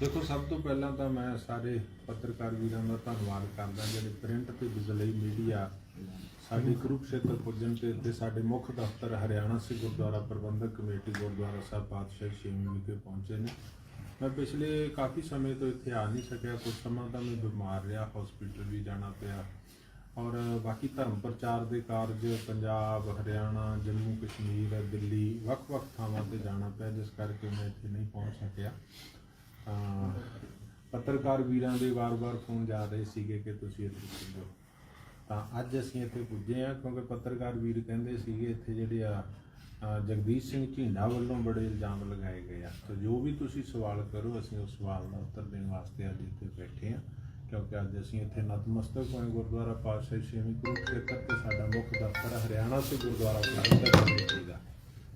ਦੇਖੋ, ਸਭ ਤੋਂ ਪਹਿਲਾਂ ਤਾਂ ਮੈਂ ਸਾਰੇ ਪੱਤਰਕਾਰ ਵੀਰਾਂ ਦਾ ਧੰਨਵਾਦ ਕਰਦਾ, ਜਿਹੜੇ ਪ੍ਰਿੰਟ ਤੇ ਵਿਜ਼ੂਅਲੀ ਮੀਡੀਆ ਸਾਡੇ ਕੁਰੂਕਸ਼ੇਤਰ ਪੁੱਜਣ ਤੇ ਤੇ ਸਾਡੇ ਮੁੱਖ ਦਫ਼ਤਰ ਹਰਿਆਣਾ ਸਿੱਖ ਗੁਰਦੁਆਰਾ ਪ੍ਰਬੰਧਕ ਕਮੇਟੀ, ਗੁਰਦੁਆਰਾ ਸਾਹਿਬ ਪਾਤਸ਼ਾਹ ਛੇਵੀਂ ਵਿਖੇ ਪਹੁੰਚੇ ਨੇ। ਮੈਂ ਪਿਛਲੇ ਕਾਫੀ ਸਮੇਂ ਤੋਂ ਇੱਥੇ ਆ ਨਹੀਂ ਸਕਿਆ, ਕੁਝ ਸਮਾਂ ਤਾਂ ਮੈਂ ਬਿਮਾਰ ਰਿਹਾ ਹਸਪੀਟਲ ਵੀ ਜਾਣਾ ਪਿਆ। ਔਰ ਬਾਕੀ ਧਰਮ ਪ੍ਰਚਾਰ ਦੇ ਕਾਰਜ, ਪੰਜਾਬ, ਹਰਿਆਣਾ, ਜੰਮੂ, ਕਸ਼ਮੀਰ, ਦਿੱਲੀ ਵੱਖ-ਵੱਖ ਥਾਵਾਂ ਤੇ ਜਾਣਾ ਪਿਆ, ਜਿਸ ਕਰਕੇ ਮੈਂ ਇੱਥੇ ਨਹੀਂ ਪਹੁੰਚ ਸਕਿਆ। ਤਾਂ ਪੱਤਰਕਾਰ ਵੀਰਾਂ ਦੇ ਵਾਰ-ਵਾਰ ਫੋਨ ਜਾ ਰਹੇ ਸੀਗੇ ਕਿ ਤੁਸੀਂ ਇੱਥੇ ਪੁੱਜੋ। ਤਾਂ ਅੱਜ ਅਸੀਂ ਇੱਥੇ ਪੁੱਜੇ ਆ ਕਿਉਂਕਿ ਪੱਤਰਕਾਰ ਵੀਰ ਕਹਿੰਦੇ ਸੀਗੇ ਇੱਥੇ ਜਿਹੜੇ ਆ ਅ, ਜਗਦੀਸ਼ ਸਿੰਘ ਝੀਂਡਾ ਵੱਲੋਂ ਬੜੇ ਇਲਜ਼ਾਮ ਲਗਾਏ ਗਏ ਆ। ਤਾਂ ਜੋ ਵੀ ਤੁਸੀਂ ਸਵਾਲ ਕਰੋ ਅਸੀਂ ਉਸ ਸਵਾਲ ਦਾ ਉੱਤਰ ਦੇਣ ਵਾਸਤੇ ਅੱਜ ਇੱਥੇ ਬੈਠੇ ਆ ਕਿਉਂਕਿ ਅੱਜ ਅਸੀਂ ਇੱਥੇ ਨਤਮਸਤਕ ਹੋਏ ਗੁਰਦੁਆਰਾ ਪਾਤਸ਼ਾਹ ਛੇਵੀਂ ਕੁਰੂਕਸ਼ੇਤਰ ਤੇ ਸਾਡਾ ਮੁੱਖ ਦਫ਼ਤਰ ਹਰਿਆਣਾ ਸੇ ਗੁਰਦੁਆਰਾ ਸਾਹਿਬ ਦਾ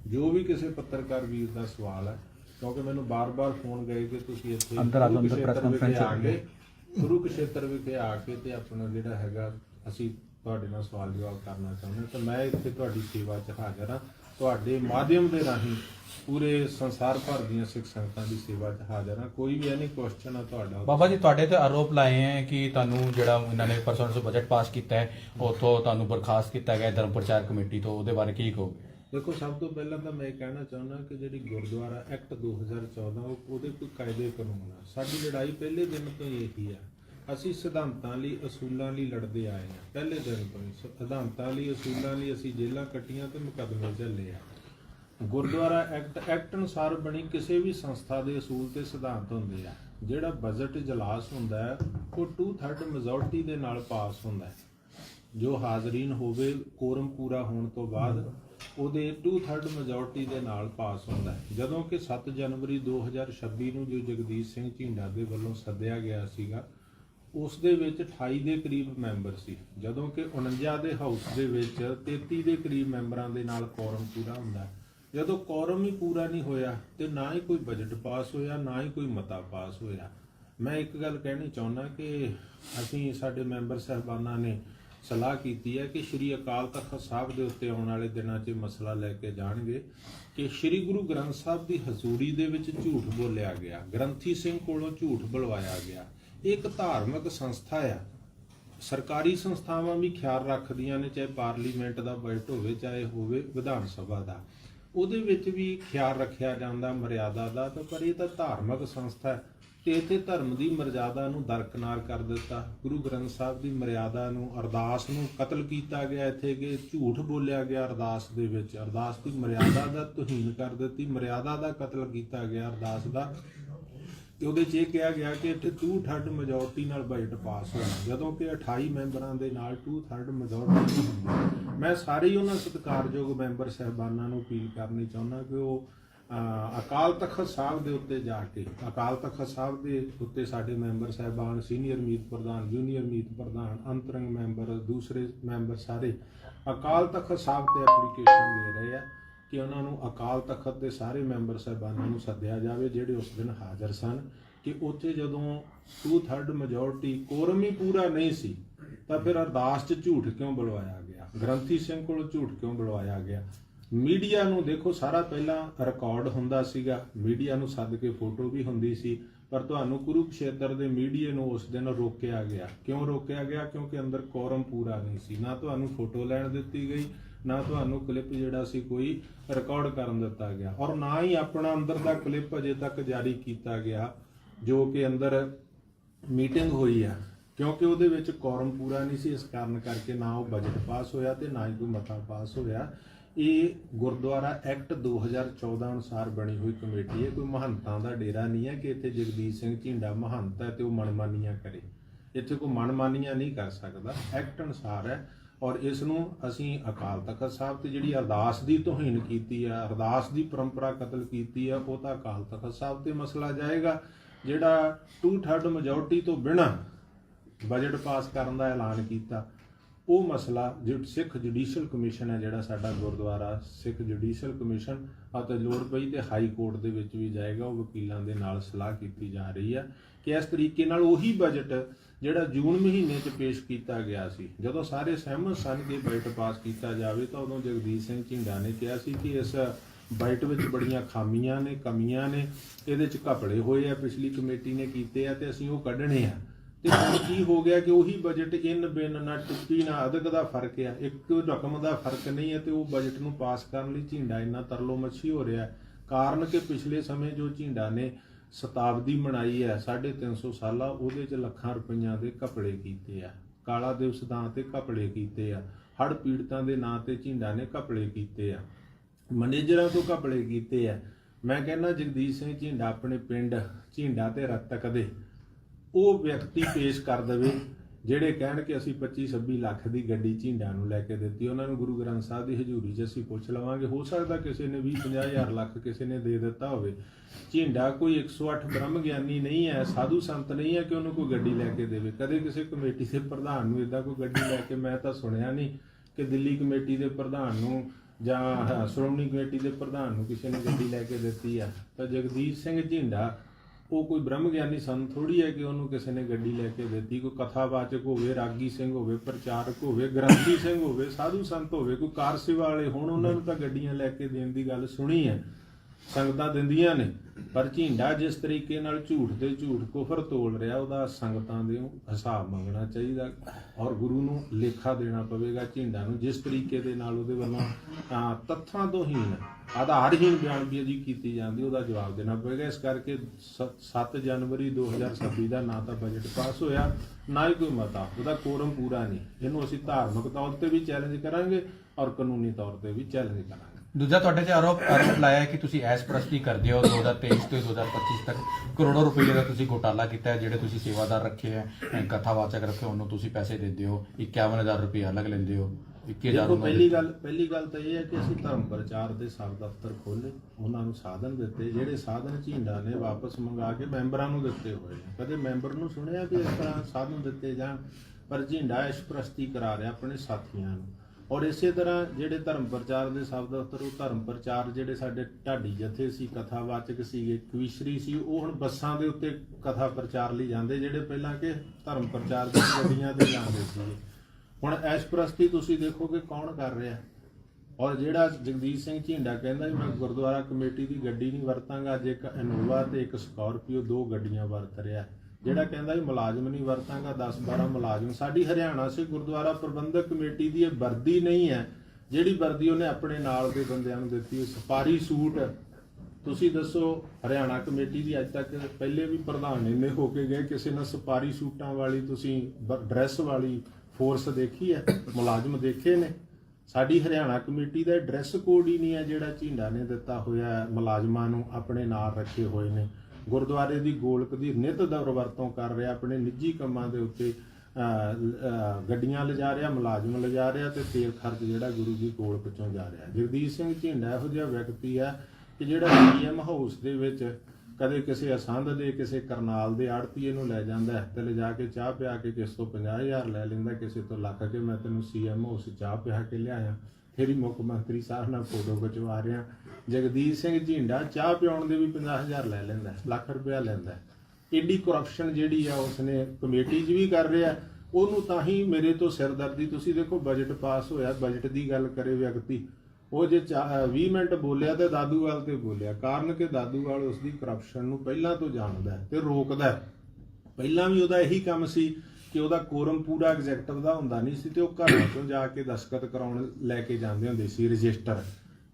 ਜੋ ਵੀ ਕਿਸੇ ਪੱਤਰਕਾਰ ਵੀਰ ਦਾ ਸਵਾਲ ਹੈ ਕਿਉਂਕਿ ਮੈਨੂੰ ਬਾਰ-ਬਾਰ ਫੋਨ ਗਏ ਕਿ ਤੁਸੀਂ ਇੱਥੇ ਅੰਦਰ ਆ ਜਾਓ, ਅੰਦਰ ਵਿਖੇ conference ਆ ਕੇ ਕੁਰੂਕਸ਼ੇਤਰ ਵਿਖੇ ਆ ਕੇ ਤੇ ਆਪਣਾ ਜਿਹੜਾ ਹੈਗਾ ਅਸੀਂ ਤੁਹਾਡੇ ਨਾਲ ਸਵਾਲ ਜਵਾਬ ਕਰਨਾ ਚਾਹੁੰਦੇ ਹਾਂ। ਤਾਂ ਮੈਂ ਇੱਥੇ ਤੁਹਾਡੀ ਸੇਵਾ 'ਚ ਹਾਜ਼ਰ ਹਾਂ। ਤੁਹਾਡੇ ਮਾਧਿਅਮ ਦੇ ਰਾਹੀਂ ਪੂਰੇ ਸੰਸਾਰ ਭਰ ਦੀਆਂ ਸਿੱਖ ਸੰਗਤਾਂ ਦੀ ਸੇਵਾ 'ਚ ਹਾਜ਼ਰ ਹਾਂ। ਕੋਈ ਵੀ ਐਨੀ ਕੁਐਸਚਨ ਆ ਤੁਹਾਡਾ। ਬਾਬਾ ਜੀ ਤੁਹਾਡੇ ਤੇ ਆਰੋਪ ਲਾਏ ਹੈ ਕਿ ਤੁਹਾਨੂੰ ਜਿਹੜਾ ਇਹਨਾਂ ਨੇ ਪਰਸਨਲ ਬਜਟ ਪਾਸ ਕੀਤਾ ਹੈ ਉਥੋਂ ਤੁਹਾਨੂੰ ਬਰਖਾਸਤ ਕੀਤਾ ਗਿਆ ਹੈ ਧਰਮ ਪ੍ਰਚਾਰ ਕਮੇਟੀ ਤੋਂ ਉਹਦੇ ਬਾਰੇ ਕੀ ਕਹੋਗੇ? ਦੇਖੋ, ਸਭ ਤੋਂ ਪਹਿਲਾਂ ਤਾਂ ਮੈਂ ਇਹ ਕਹਿਣਾ ਚਾਹੁੰਦਾ ਕਿ ਜਿਹੜੀ ਗੁਰਦੁਆਰਾ ਐਕਟ 2014 ਉਹ ਉਹਦੇ ਕੋਈ ਕਾਇਦੇ ਕਾਨੂੰਨ ਆ। ਸਾਡੀ ਲੜਾਈ ਪਹਿਲੇ ਦਿਨ ਤੋਂ ਹੀ ਇਹੀ ਆ। ਅਸੀਂ ਸਿਧਾਂਤਾਂ ਲਈ, ਅਸੂਲਾਂ ਲਈ ਲੜਦੇ ਆਏ ਆ, ਪਹਿਲੇ ਦਿਨ ਤੋਂ ਹੀ। ਸਿਧਾਂਤਾਂ ਲਈ, ਅਸੂਲਾਂ ਲਈ ਅਸੀਂ ਜੇਲ੍ਹਾਂ ਕੱਟੀਆਂ ਤੇ ਮੁਕੱਦਮੇ ਝੱਲੇ ਆ। ਗੁਰਦੁਆਰਾ ਐਕਟ ਐਕਟ ਅਨੁਸਾਰ ਬਣੀ ਕਿਸੇ ਵੀ ਸੰਸਥਾ ਦੇ ਅਸੂਲ ਤੇ ਸਿਧਾਂਤ ਹੁੰਦੇ ਆ। ਜਿਹੜਾ ਬਜਟ ਇਜਲਾਸ ਹੁੰਦਾ ਹੈ, ਉਹ 2/3 ਮੈਜੋਰਟੀ ਦੇ ਨਾਲ ਪਾਸ ਹੁੰਦਾ ਹੈ। ਜੋ ਹਾਜ਼ਰੀਨ ਹੋਵੇ ਕੋਰਮ ਪੂਰਾ ਹੋਣ ਤੋਂ ਬਾਅਦ ਉਹਦੇ 2/3 ਮੈਜੋਰਟੀ ਦੇ ਨਾਲ ਪਾਸ ਹੁੰਦਾ ਹੈ। ਜਦੋਂ ਕਿ 7 ਜਨਵਰੀ 2026 ਨੂੰ ਜੋ ਜਗਦੀਸ਼ ਸਿੰਘ ਝੀਂਡਾ ਦੇ ਵੱਲੋਂ ਸੱਦਿਆ ਗਿਆ ਸੀਗਾ, ਉਸ ਦੇ ਵਿੱਚ 28 ਦੇ ਕਰੀਬ ਮੈਂਬਰ ਸੀ। ਜਦੋਂ ਕਿ 49 ਦੇ ਹਾਊਸ ਦੇ ਵਿੱਚ 33 ਦੇ ਕਰੀਬ ਮੈਂਬਰਾਂ ਦੇ ਨਾਲ ਕੋਰਮ ਪੂਰਾ ਹੁੰਦਾ ਜਦੋਂ ਕੋਰਮ ਹੀ ਪੂਰਾ ਨਹੀਂ ਹੋਇਆ ਤੇ ਨਾ ਹੀ ਕੋਈ ਬਜਟ ਪਾਸ ਹੋਇਆ, ਨਾ ਹੀ ਕੋਈ ਮਤਾ ਪਾਸ ਹੋਇਆ। ਮੈਂ ਇੱਕ ਗੱਲ ਕਹਿਣੀ ਚਾਹੁੰਦਾ ਕਿ ਅਸੀਂ ਸਾਡੇ ਮੈਂਬਰ ਸਹਿਬਾਨਾਂ ਨੇ ਸਲਾਹ ਕੀਤੀ ਹੈ ਕਿ ਸ੍ਰੀ ਅਕਾਲ ਤਖਤ ਸਾਹਿਬ ਦੇ ਉੱਤੇ ਆਉਣ ਵਾਲੇ ਦਿਨਾਂ 'ਚ ਇਹ ਮਸਲਾ ਲੈ ਕੇ ਜਾਣਗੇ ਕਿ ਸ੍ਰੀ ਗੁਰੂ ਗ੍ਰੰਥ ਸਾਹਿਬ ਦੀ ਹਜ਼ੂਰੀ ਦੇ ਵਿੱਚ ਝੂਠ ਬੋਲਿਆ ਗਿਆ, ਗ੍ਰੰਥੀ ਸਿੰਘ ਕੋਲੋਂ ਝੂਠ ਬੁਲਵਾਇਆ ਗਿਆ। ਇਹ ਇੱਕ ਧਾਰਮਿਕ ਸੰਸਥਾ ਆ। ਸਰਕਾਰੀ ਸੰਸਥਾਵਾਂ ਵੀ ਖਿਆਲ ਰੱਖਦੀਆਂ ਨੇ, ਚਾਹੇ ਪਾਰਲੀਮੈਂਟ ਦਾ ਬਜਟ ਹੋਵੇ, ਚਾਹੇ ਹੋਵੇ ਵਿਧਾਨ ਸਭਾ ਦਾ। ਉਹਦੇ ਵਿੱਚ ਵੀ ਖਿਆਲ ਰੱਖਿਆ ਜਾਂਦਾ, ਮਰਿਆਦਾ ਦਾ, ਤਾਂ ਪਰ ਇਹ ਤਾਂ ਧਾਰਮਿਕ ਸੰਸਥਾ ਹੈ। ਤੇ ਇੱਥੇ ਧਰਮ ਦੀ ਮਰਜ਼ਾਦਾ ਨੂੰ ਦਰਕਨਾਰ ਕਰ ਦਿੱਤਾ। ਗੁਰੂ ਗ੍ਰੰਥ ਸਾਹਿਬ ਦੀ ਮਰਿਆਦਾ ਨੂੰ ਅਰਦਾਸ ਨੂੰ ਕਤਲ ਕੀਤਾ ਗਿਆ ਇੱਥੇ ਕਿ ਝੂਠ ਬੋਲਿਆ ਗਿਆ ਅਰਦਾਸ ਦੇ ਵਿੱਚ। ਅਰਦਾਸ ਦੀ ਮਰਿਆਦਾ ਦਾ ਤੁਹੀਨ ਕਰ ਦਿੱਤੀ। ਮਰਿਆਦਾ ਦਾ ਕਤਲ ਕੀਤਾ ਗਿਆ ਅਰਦਾਸ ਦਾ। ਤੇ ਉਹਦੇ 'ਚ ਇਹ ਕਿਹਾ ਗਿਆ ਕਿ ਇੱਥੇ 2/3 ਮੈਜੋਰਟੀ ਨਾਲ ਬਜਟ ਪਾਸ ਹੋਇਆ ਜਦੋਂ ਕਿ 28 ਮੈਂਬਰਾਂ ਦੇ ਨਾਲ 2/3 ਮੈਜੋਰਟੀ ਮੈਂ ਸਾਰੇ ਹੀ ਉਹਨਾਂ ਸਤਿਕਾਰਯੋਗ ਮੈਂਬਰ ਸਹਿਬਾਨਾਂ ਨੂੰ ਅਪੀਲ ਕਰਨੀ ਚਾਹੁੰਦਾ ਕਿ ਉਹ ਅਕਾਲ ਤਖਤ ਸਾਹਿਬ ਦੇ ਉੱਤੇ ਜਾ ਕੇ, ਅਕਾਲ ਤਖਤ ਸਾਹਿਬ ਦੇ ਉੱਤੇ ਸਾਡੇ ਮੈਂਬਰ ਸਹਿਬਾਨ, ਸੀਨੀਅਰ ਮੀਤ ਪ੍ਰਧਾਨ, ਜੂਨੀਅਰ ਮੀਤ ਪ੍ਰਧਾਨ, ਅੰਤਰੰਗ ਮੈਂਬਰ, ਦੂਸਰੇ ਮੈਂਬਰ ਸਾਰੇ ਅਕਾਲ ਤਖਤ ਸਾਹਿਬ ਤੇ ਐਪਲੀਕੇਸ਼ਨ ਦੇ ਰਹੇ ਆ ਕਿ ਉਹਨਾਂ ਨੂੰ ਅਕਾਲ ਤਖਤ ਦੇ ਸਾਰੇ ਮੈਂਬਰ ਸਾਹਿਬਾਨਾਂ ਨੂੰ ਸੱਦਿਆ ਜਾਵੇ, ਜਿਹੜੇ ਉਸ ਦਿਨ ਹਾਜ਼ਰ ਸਨ ਕਿ ਉੱਥੇ ਜਦੋਂ 2/3 ਮੈਜੋਰਟੀ ਕੋਰਮ ਹੀ ਪੂਰਾ ਨਹੀਂ ਸੀ, ਤਾਂ ਫਿਰ ਅਰਦਾਸ 'ਚ ਝੂਠ ਕਿਉਂ ਬੁਲਵਾਇਆ ਗਿਆ? ਗ੍ਰੰਥੀ ਸਿੰਘ ਕੋਲੋਂ ਝੂਠ ਕਿਉਂ ਬੁਲਵਾਇਆ ਗਿਆ? ਮੀਡੀਆ ਨੂੰ ਦੇਖੋ, ਸਾਰਾ ਪਹਿਲਾਂ ਰਿਕਾਰਡ ਹੁੰਦਾ ਸੀਗਾ। ਮੀਡੀਆ ਨੂੰ ਸੱਦ ਕੇ ਫੋਟੋ ਵੀ ਹੁੰਦੀ ਸੀ, ਪਰ ਤੁਹਾਨੂੰ ਕੁਰੂਕਸ਼ੇਤਰ ਦੇ ਮੀਡੀਆ ਨੂੰ ਉਸ ਦਿਨ ਰੋਕਿਆ ਗਿਆ। ਕਿਉਂ ਰੋਕਿਆ ਗਿਆ? ਕਿਉਂਕਿ ਅੰਦਰ ਕੋਰਮ ਪੂਰਾ ਨਹੀਂ ਸੀ। ਨਾ ਤੁਹਾਨੂੰ ਫੋਟੋ ਲੈਣ ਦਿੱਤੀ ਗਈ, ਨਾ ਤੁਹਾਨੂੰ ਕਲਿੱਪ ਜਿਹੜਾ ਸੀ ਕੋਈ ਰਿਕਾਰਡ ਕਰਨ ਦਿੱਤਾ ਗਿਆ। ਔਰ ਨਾ ਹੀ ਆਪਣਾ ਅੰਦਰ ਦਾ ਕਲਿੱਪ ਅਜੇ ਤੱਕ ਜਾਰੀ ਕੀਤਾ ਗਿਆ, ਜੋ ਕਿ ਅੰਦਰ ਮੀਟਿੰਗ ਹੋਈ ਆ। ਕਿਉਂਕਿ ਉਹਦੇ ਵਿੱਚ ਕੋਰਮ ਪੂਰਾ ਨਹੀਂ ਸੀ, ਇਸ ਕਾਰਨ ਕਰਕੇ ਨਾ ਉਹ ਬਜਟ ਪਾਸ ਹੋਇਆ ਤੇ ਨਾ ਹੀ ਕੋਈ ਮਤਾ ਪਾਸ ਹੋਇਆ। ਇਹ ਗੁਰਦੁਆਰਾ ਐਕਟ 2014 ਅਨੁਸਾਰ ਬਣੀ ਹੋਈ ਕਮੇਟੀ ਹੈ। ਕੋਈ ਮਹੰਤਾਂ ਦਾ ਡੇਰਾ ਨਹੀਂ ਹੈ ਕਿ ਇੱਥੇ ਜਗਦੀਸ਼ ਸਿੰਘ ਝੀਂਡਾ ਮਹੰਤ ਹੈ ਤੇ ਉਹ ਮਨਮਾਨੀਆਂ ਕਰੇ। ਇੱਥੇ ਕੋਈ ਮਨਮਾਨੀਆਂ ਨਹੀਂ ਕਰ ਸਕਦਾ। ਐਕਟ ਅਨੁਸਾਰ ਹੈ ਔਰ ਇਸ ਨੂੰ ਅਸੀਂ ਅਕਾਲ ਤਖਤ ਸਾਹਿਬ ਤੇ ਜਿਹੜੀ ਅਰਦਾਸ ਦੀ ਤੋਹੀਨ ਕੀਤੀ ਹੈ ਅਰਦਾਸ ਦੀ ਪਰੰਪਰਾ ਕਤਲ ਕੀਤੀ ਆ, ਉਹ ਤਾਂ ਅਕਾਲ ਤਖਤ ਸਾਹਿਬ ਤੇ ਮਸਲਾ ਜਾਏਗਾ। ਜਿਹੜਾ 2/3 ਮੈਜੋਰਟੀ ਤੋਂ ਬਿਨਾ ਬਜਟ ਪਾਸ ਕਰਨ ਦਾ ਐਲਾਨ ਕੀਤਾ। ਉਹ ਮਸਲਾ ਜੋ, ਸਿੱਖ ਜੁਡੀਸ਼ੀਅਲ ਕਮਿਸ਼ਨ ਹੈ ਜਿਹੜਾ ਸਾਡਾ ਗੁਰਦੁਆਰਾ ਸਿੱਖ ਜੁਡੀਸ਼ੀਅਲ ਕਮਿਸ਼ਨ ਅਤੇ ਲੋੜ ਪਈ ਤੇ ਹਾਈ ਕੋਰਟ ਦੇ ਵਿੱਚ ਵੀ ਜਾਏਗਾ, ਉਹ ਵਕੀਲਾਂ ਦੇ ਨਾਲ ਸਲਾਹ ਕੀਤੀ ਜਾ ਰਹੀ ਹੈ ਕਿ ਇਸ ਤਰੀਕੇ ਨਾਲ ਉਹੀ ਬਜਟ ਜਿਹੜਾ ਜੂਨ ਮਹੀਨੇ 'ਚ ਪੇਸ਼ ਕੀਤਾ ਗਿਆ ਸੀ, ਜਦੋਂ ਸਾਰੇ ਸਹਿਮਤ ਸਨ ਕਿ ਬਜਟ ਪਾਸ ਕੀਤਾ ਜਾਵੇ, ਤਾਂ ਉਦੋਂ ਜਗਦੀਸ਼ ਸਿੰਘ ਝਿੰਡਾ ਨੇ ਕਿਹਾ ਸੀ ਕਿ ਇਸ ਬਜਟ ਵਿੱਚ ਬੜੀਆਂ ਖਾਮੀਆਂ ਨੇ, ਕਮੀਆਂ ਨੇ, ਇਹਦੇ ਚ ਘਪਲੇ ਹੋਏ ਆ, ਪਿਛਲੀ ਕਮੇਟੀ ਨੇ ਕੀਤੇ ਆ ਤੇ ਅਸੀਂ ਉਹ ਕੱਢਣੇ ਆ। ਤੇ ਹੁਣ ਕੀ ਹੋ ਗਿਆ ਕਿ ਉਹੀ ਬਜਟ ਇਨ ਬਿਨ ਨਾ ਟੁੱਟੀ ਨਾ ਅਦਕ ਦਾ ਫ਼ਰਕ ਆ। ਇੱਕ ਰਕਮ ਦਾ ਫ਼ਰਕ ਨਹੀਂ ਹੈ ਤੇ ਉਹ ਬਜਟ ਨੂੰ ਪਾਸ ਕਰਨ ਲਈ ਝਿੰਡਾ ਇੰਨਾ ਤਰਲੋ ਮੱਛੀ ਹੋ ਰਿਹਾ। ਕਾਰਨ ਕਿ ਪਿਛਲੇ ਸਮੇਂ ਜੋ ਝਿੰਡਾ ਨੇ ਸ਼ਤਾਬਦੀ ਮਨਾਈ ਹੈ 350 ਸਾਲਾ ਉਹਦੇ ਚ ਲੱਖਾਂ ਰੁਪਈਆਂ ਦੇ ਘਪਲੇ ਕੀਤੇ ਆ। ਕਾਲਾ ਦਿਵਸ ਨਾਂ ਤੇ ਘਪਲੇ ਕੀਤੇ ਆ। ਹੜ ਪੀੜਤਾਂ ਦੇ ਨਾਂ ਤੇ ਝਿੰਡਾ ਨੇ ਘਪਲੇ ਕੀਤੇ ਆ। ਮੈਨੇਜਰਾਂ ਤੋਂ ਘਪਲੇ ਕੀਤੇ ਆ। ਮੈਂ ਕਹਿੰਦਾ, ਜਗਦੀਸ਼ ਸਿੰਘ ਝੀਂਡਾ ਆਪਣੇ ਪਿੰਡ, ਝਿੰਡਾ ਤੇ ਰੱਤਕ ਦੇ। ਉਹ ਵਿਅਕਤੀ ਪੇਸ਼ ਕਰ ਦੇਵੇ, ਜਿਹੜੇ ਕਹਿਣ ਕਿ ਅਸੀਂ 25 26 ਲੱਖ ਦੀ ਗੱਡੀ ਝਿੰਡਾ ਨੂੰ ਲੈ ਕੇ ਦਿੱਤੀ, ਉਹਨਾਂ ਨੂੰ ਗੁਰੂ ਗ੍ਰੰਥ ਸਾਹਿਬ ਦੀ ਹਜ਼ੂਰੀ 'ਚ ਅਸੀਂ ਪੁੱਛ ਲਵਾਂਗੇ। ਹੋ ਸਕਦਾ ਕਿਸੇ ਨੇ 20 50 ਹਜ਼ਾਰ ਲੱਖ ਕਿਸੇ ਨੇ ਦੇ ਦਿੱਤਾ ਹੋਵੇ। ਝਿੰਡਾ ਕੋਈ 108 ਬ੍ਰਹਮ ਗਿਆਨੀ ਨਹੀਂ ਹੈ, ਸਾਧੂ ਸੰਤ ਨਹੀਂ ਹੈ ਕਿ ਉਹਨੂੰ ਕੋਈ ਗੱਡੀ ਲੈ ਕੇ ਦੇਵੇ। ਕਦੇ ਕਿਸੇ ਕਮੇਟੀ ਦੇ ਪ੍ਰਧਾਨ ਨੂੰ ਇਦਾਂ ਕੋਈ ਗੱਡੀ ਲੈ ਕੇ, ਮੈਂ ਤਾਂ ਸੁਣਿਆ ਨਹੀਂ ਕਿ ਦਿੱਲੀ ਕਮੇਟੀ ਦੇ ਪ੍ਰਧਾਨ ਨੂੰ ਜਾਂ ਸ਼੍ਰੋਮਣੀ ਕਮੇਟੀ ਦੇ ਪ੍ਰਧਾਨ ਨੂੰ ਕਿਸੇ ਨੇ ਗੱਡੀ ਲੈ ਕੇ ਦਿੱਤੀ ਆ। ਤਾਂ ਜਗਦੀਸ਼ ਸਿੰਘ ਝਿੰਡਾ ਉਹ ਕੋਈ ਬ੍ਰਹਮ ਗਿਆਨੀ ਸੰਤ ਥੋੜੀ ਹੈ ਕਿ ਉਹਨੂੰ ਕਿਸੇ ਨੇ ਗੱਡੀ ਲੈ ਕੇ ਦਿੱਤੀ, ਕੋਈ ਕਥਾਵਾਚਕ ਹੋਵੇ, ਰਾਗੀ ਸਿੰਘ ਹੋਵੇ, ਪ੍ਰਚਾਰਕ ਹੋਵੇ, ਗ੍ਰੰਥੀ ਸਿੰਘ ਹੋਵੇ, ਸਾਧੂ ਸੰਤ ਹੋਵੇ, ਕੋਈ ਕਾਰ ਸੇਵਾ ਵਾਲੇ ਹੁਣ, ਉਹਨਾਂ ਨੂੰ ਤਾਂ ਗੱਡੀਆਂ ਲੈ ਕੇ ਦੇਣ ਦੀ ਗੱਲ ਸੁਣੀ ਹੈ। ਸੰਗਤਾਂ ਦਿੰਦੀਆਂ ਨੇ, ਪਰ ਝੀਂਡਾ ਜਿਸ ਤਰੀਕੇ ਨਾਲ ਝੂਠ ਤੇ ਝੂਠ ਕੁਫਰ ਤੋਲ ਰਿਹਾ, ਉਹਦਾ ਸੰਗਤਾਂ ਦੇ ਹਿਸਾਬ ਮੰਗਣਾ ਚਾਹੀਦਾ ਔਰ ਗੁਰੂ ਨੂੰ ਲੇਖਾ ਦੇਣਾ ਪਵੇਗਾ ਝਿੰਡਾ ਨੂੰ, ਜਿਸ ਤਰੀਕੇ ਦੇ ਨਾਲ ਉਹਦੇ ਵੱਲੋਂ ਤੱਥਾਂ ਤੋਂ ਹੀਨ ਆਧਾਰਹੀਨ ਬਿਆਨਬਾਜ਼ੀ ਕੀਤੀ ਜਾਂਦੀ, ਉਹਦਾ ਜਵਾਬ ਦੇਣਾ ਪਵੇਗਾ। ਇਸ ਕਰਕੇ 7 ਜਨਵਰੀ 2026 ਦਾ ਨਾ ਤਾਂ ਬਜਟ ਪਾਸ ਹੋਇਆ, ਨਾ ਹੀ ਕੋਈ ਮਤਾ, ਉਹਦਾ ਕੋਰਮ ਪੂਰਾ ਨਹੀਂ, ਇਹਨੂੰ ਅਸੀਂ ਧਾਰਮਿਕ ਤੌਰ ਤੇ ਵੀ ਚੈਲੰਜ ਕਰਾਂਗੇ ਔਰ ਕਾਨੂੰਨੀ ਤੌਰ ਤੇ ਵੀ ਚੈਲੰਜ ਕਰਾਂਗੇ। ਦੂਜਾ ਤੁਹਾਡੇ ਤੇ ਆਰੋਪ ਆਰੋਪ ਲਾਇਆ ਕਿ ਤੁਸੀਂ ਐਸ ਪ੍ਰਸਤੀ ਕਰਦੇ ਹੋ 2023 ਤੋਂ 2025 ਤੱਕ ਕਰੋੜਾਂ ਰੁਪਏ ਦਾ ਤੁਸੀਂ ਘੋਟਾਲਾ ਕੀਤਾ ਹੈ ਜਿਹੜੇ ਤੁਸੀਂ ਸੇਵਾਦਾਰ ਰੱਖੇ ਹੈ ਕਥਾਵਾਚਕ ਰੱਖੇ ਉਹਨੂੰ ਤੁਸੀਂ ਪੈਸੇ ਦਿੰਦੇ ਹੋ 51000 ਰੁਪਏ ਅਲੱਗ ਲੈਂਦੇ ਹੋ 21000 ਦੇਖੋ ਉਹਨਾਂ ਪਹਿਲੀ ਗੱਲ ਪਹਿਲੀ ਗੱਲ ਤਾਂ ਇਹ ਹੈ ਕਿ ਅਸੀਂ ਧਰਮ ਪ੍ਰਚਾਰ ਦੇ ਸਭ ਦਫ਼ਤਰ ਖੋਲੇ ਉਹਨਾਂ ਨੂੰ ਸਾਧਨ ਦਿੱਤੇ ਜਿਹੜੇ ਸਾਧਨ ਝੀਂਡਾ ਨੇ ਵਾਪਸ ਮੰਗਾ ਕੇ ਮੈਂਬਰਾਂ ਨੂੰ ਦਿੱਤੇ ਹੋਏ ਕਦੇ ਮੈਂਬਰ ਨੂੰ ਸੁਣਿਆ ਵੀ ਇਸ ਤਰ੍ਹਾਂ ਸਾਧਨ ਦਿੱਤੇ ਜਾਣ ਪਰ ਝੀਂਡਾ ਇਸ਼ਪ੍ਰਸਤੀ ਕਰਾ ਰਿਹਾ ਆਪਣੇ ਸਾਥੀਆਂ ਨੂੰ। ਔਰ ਇਸੇ ਤਰ੍ਹਾਂ ਜਿਹੜੇ ਧਰਮ ਪ੍ਰਚਾਰ ਦੇ ਸਭ ਦਫ਼ਤਰ ਉਹ ਧਰਮ ਪ੍ਰਚਾਰ ਜਿਹੜੇ ਸਾਡੇ ਢਾਡੀ ਜਥੇ ਸੀ, ਕਥਾਵਾਚਕ ਸੀਗੇ, ਕਵੀਸ਼ਰੀ ਸੀ, ਉਹ ਹੁਣ ਬੱਸਾਂ ਦੇ ਉੱਤੇ ਕਥਾ ਪ੍ਰਚਾਰ ਲਈ ਜਾਂਦੇ, ਜਿਹੜੇ ਪਹਿਲਾਂ ਕਿ ਧਰਮ ਪ੍ਰਚਾਰ ਦੀਆਂ ਗੱਡੀਆਂ ਤੇ ਜਾਂਦੇ ਸੀ ਹੁਣ ਐਸ਼ਪ੍ਰਸਤੀ ਤੁਸੀਂ ਦੇਖੋਗੇ ਕੌਣ ਕਰ ਰਿਹਾ? ਔਰ ਜਿਹੜਾ ਜਗਦੀਸ਼ ਸਿੰਘ ਝਿੰਡਾ ਕਹਿੰਦਾ ਵੀ ਮੈਂ ਗੁਰਦੁਆਰਾ ਕਮੇਟੀ ਦੀ ਗੱਡੀ ਨਹੀਂ ਵਰਤਾਂਗਾ, ਅੱਜ ਇੱਕ ਇਨੋਵਾ ਤੇ ਇੱਕ ਸਕਾਰਪੀਓ ਦੋ ਗੱਡੀਆਂ ਵਰਤ ਰਿਹਾ। ਜਿਹੜਾ ਕਹਿੰਦਾ ਵੀ ਮੁਲਾਜ਼ਮ ਨਹੀਂ ਵਰਤਾਂਗਾ 10 12 ਮੁਲਾਜ਼ਮ। ਸਾਡੀ ਹਰਿਆਣਾ ਸੇ ਗੁਰਦੁਆਰਾ ਪ੍ਰਬੰਧਕ ਕਮੇਟੀ ਦੀ ਇਹ ਵਰਦੀ ਨਹੀਂ ਹੈ। ਜਿਹੜੀ ਵਰਦੀ ਉਹਨੇ ਆਪਣੇ ਨਾਲ ਦੇ ਬੰਦਿਆਂ ਨੂੰ ਦਿੱਤੀ, ਉਹ ਸਪਾਰੀ ਸੂਟ ਤੁਸੀਂ ਦੱਸੋ, ਹਰਿਆਣਾ ਕਮੇਟੀ ਦੀ ਅੱਜ ਤੱਕ ਪਹਿਲੇ ਵੀ ਪ੍ਰਧਾਨ ਇੰਨੇ ਹੋ ਕੇ ਗਏ, ਕਿਸੇ ਨਾਲ ਸਪਾਰੀ ਸੂਟਾਂ ਵਾਲੀ, ਤੁਸੀਂ ਡਰੈਸ ਵਾਲੀ ਫੋਰਸ ਦੇਖੀ ਹੈ? ਮੁਲਾਜ਼ਮ ਦੇਖੇ ਨੇ। ਸਾਡੀ ਹਰਿਆਣਾ ਕਮੇਟੀ ਦਾ ਡਰੈਸ ਕੋਡ ਹੀ ਨਹੀਂ ਹੈ ਜਿਹੜਾ ਝਿੰਡਾ ਨੇ ਦਿੱਤਾ ਹੋਇਆ ਮੁਲਾਜ਼ਮਾਂ ਨੂੰ ਆਪਣੇ ਨਾਲ ਰੱਖੇ ਹੋਏ ਨੇ। ਗੁਰਦੁਆਰੇ ਦੀ ਗੋਲਕ ਦੀ ਨਿਤ ਦੌਰ ਵਰਤੋਂ ਕਰ ਰਿਹਾ, ਆਪਣੇ ਨਿੱਜੀ ਕੰਮਾਂ ਦੇ ਉੱਤੇ ਗੱਡੀਆਂ ਲਿਜਾ ਰਿਹਾ, ਮੁਲਾਜ਼ਮ ਲਿਜਾ ਰਿਹਾ ਤੇ ਤੇਲ ਖਰਚ ਜਿਹੜਾ ਗੁਰੂ ਦੀ ਗੋਲਕ ਚੋਂ ਜਾ ਰਿਹਾ। ਜਗਦੀਸ਼ ਸਿੰਘ ਝਿੰਡਾ ਇਹੋ ਜਿਹਾ ਵਿਅਕਤੀ ਹੈ ਕਿ ਜਿਹੜਾ ਸੀਐਮ ਹਾਊਸ ਦੇ ਵਿੱਚ ਕਦੇ ਕਿਸੇ ਅਸੰਧ ਦੇ, ਕਿਸੇ ਕਰਨਾਲ ਦੇ ਆੜਤੀਏ ਨੂੰ ਲੈ ਜਾਂਦਾ ਹੈ ਤੇ ਲਿਜਾ ਕੇ ਚਾਹ ਪਿਆ ਕੇ ਕਿਸ ਤੋਂ 50000 ਲੈ ਲੈਂਦਾ, ਕਿਸੇ ਤੋਂ ਲੱਖ ਕੇ ਮੈਂ ਤੈਨੂੰ ਸੀਐਮ ਹਾਊਸ ਚਾਹ ਪਿਆ ਕੇ ਲਿਆਇਆ। ਫਿਰ ਮੁੱਖ ਮੰਤਰੀ ਸਾਹਿਬ ਨਾਲ ਫੋਟੋ ਖਿਚਵਾ ਰਿਹਾ ਜਗਦੀਸ਼ ਸਿੰਘ ਝਿੰਡਾ ਚਾਹ ਪਿਆਉਣ ਦੇ ਵੀ 50000 ਲੈ ਲੈਂਦਾ ਲੱਖ ਰੁਪਇਆ ਲੈਂਦਾ ਹੈ। ਏਡੀ ਕਰਪਸ਼ਨ ਜਿਹੜੀ ਆ ਉਸਨੇ ਕਮੇਟੀ 'ਚ ਵੀ ਕਰ ਰਿਹਾ ਉਹਨੂੰ ਤਾਂ ਹੀ ਮੇਰੇ ਤੋਂ ਸਿਰਦਰਦੀ, ਤੁਸੀਂ ਦੇਖੋ ਬਜਟ ਪਾਸ ਹੋਇਆ ਬਜਟ ਦੀ ਗੱਲ ਕਰੇ ਵਿਅਕਤੀ। ਉਹ ਜੇ 20 ਮਿੰਟ ਬੋਲਿਆ ਤੇ ਦਾਦੂਵਾਲ ਤੇ ਬੋਲਿਆ। ਕਾਰਨ ਕਿ ਦਾਦੂਵਾਲ ਉਸ ਦੀ ਕਰਪਸ਼ਨ ਨੂੰ ਪਹਿਲਾਂ ਤੋਂ ਜਾਣਦਾ ਹੈ ਤੇ ਰੋਕਦਾ ਪਹਿਲਾਂ ਵੀ ਉਹਦਾ ਇਹੀ ਕੰਮ ਸੀ ਕਿ ਉਹਦਾ ਕੋਰਮ ਪੂਰਾ ਐਗਜ਼ੈਕਟਿਵ ਦਾ ਹੁੰਦਾ ਨਹੀਂ ਸੀ ਤੇ ਉਹ ਘਰਾਂ ਤੋਂ ਜਾ ਕੇ ਦਸਖਤ ਕਰਾਉਣ ਲੈ ਕੇ ਜਾਂਦੇ ਹੁੰਦੇ ਸੀ ਰਜਿਸਟਰ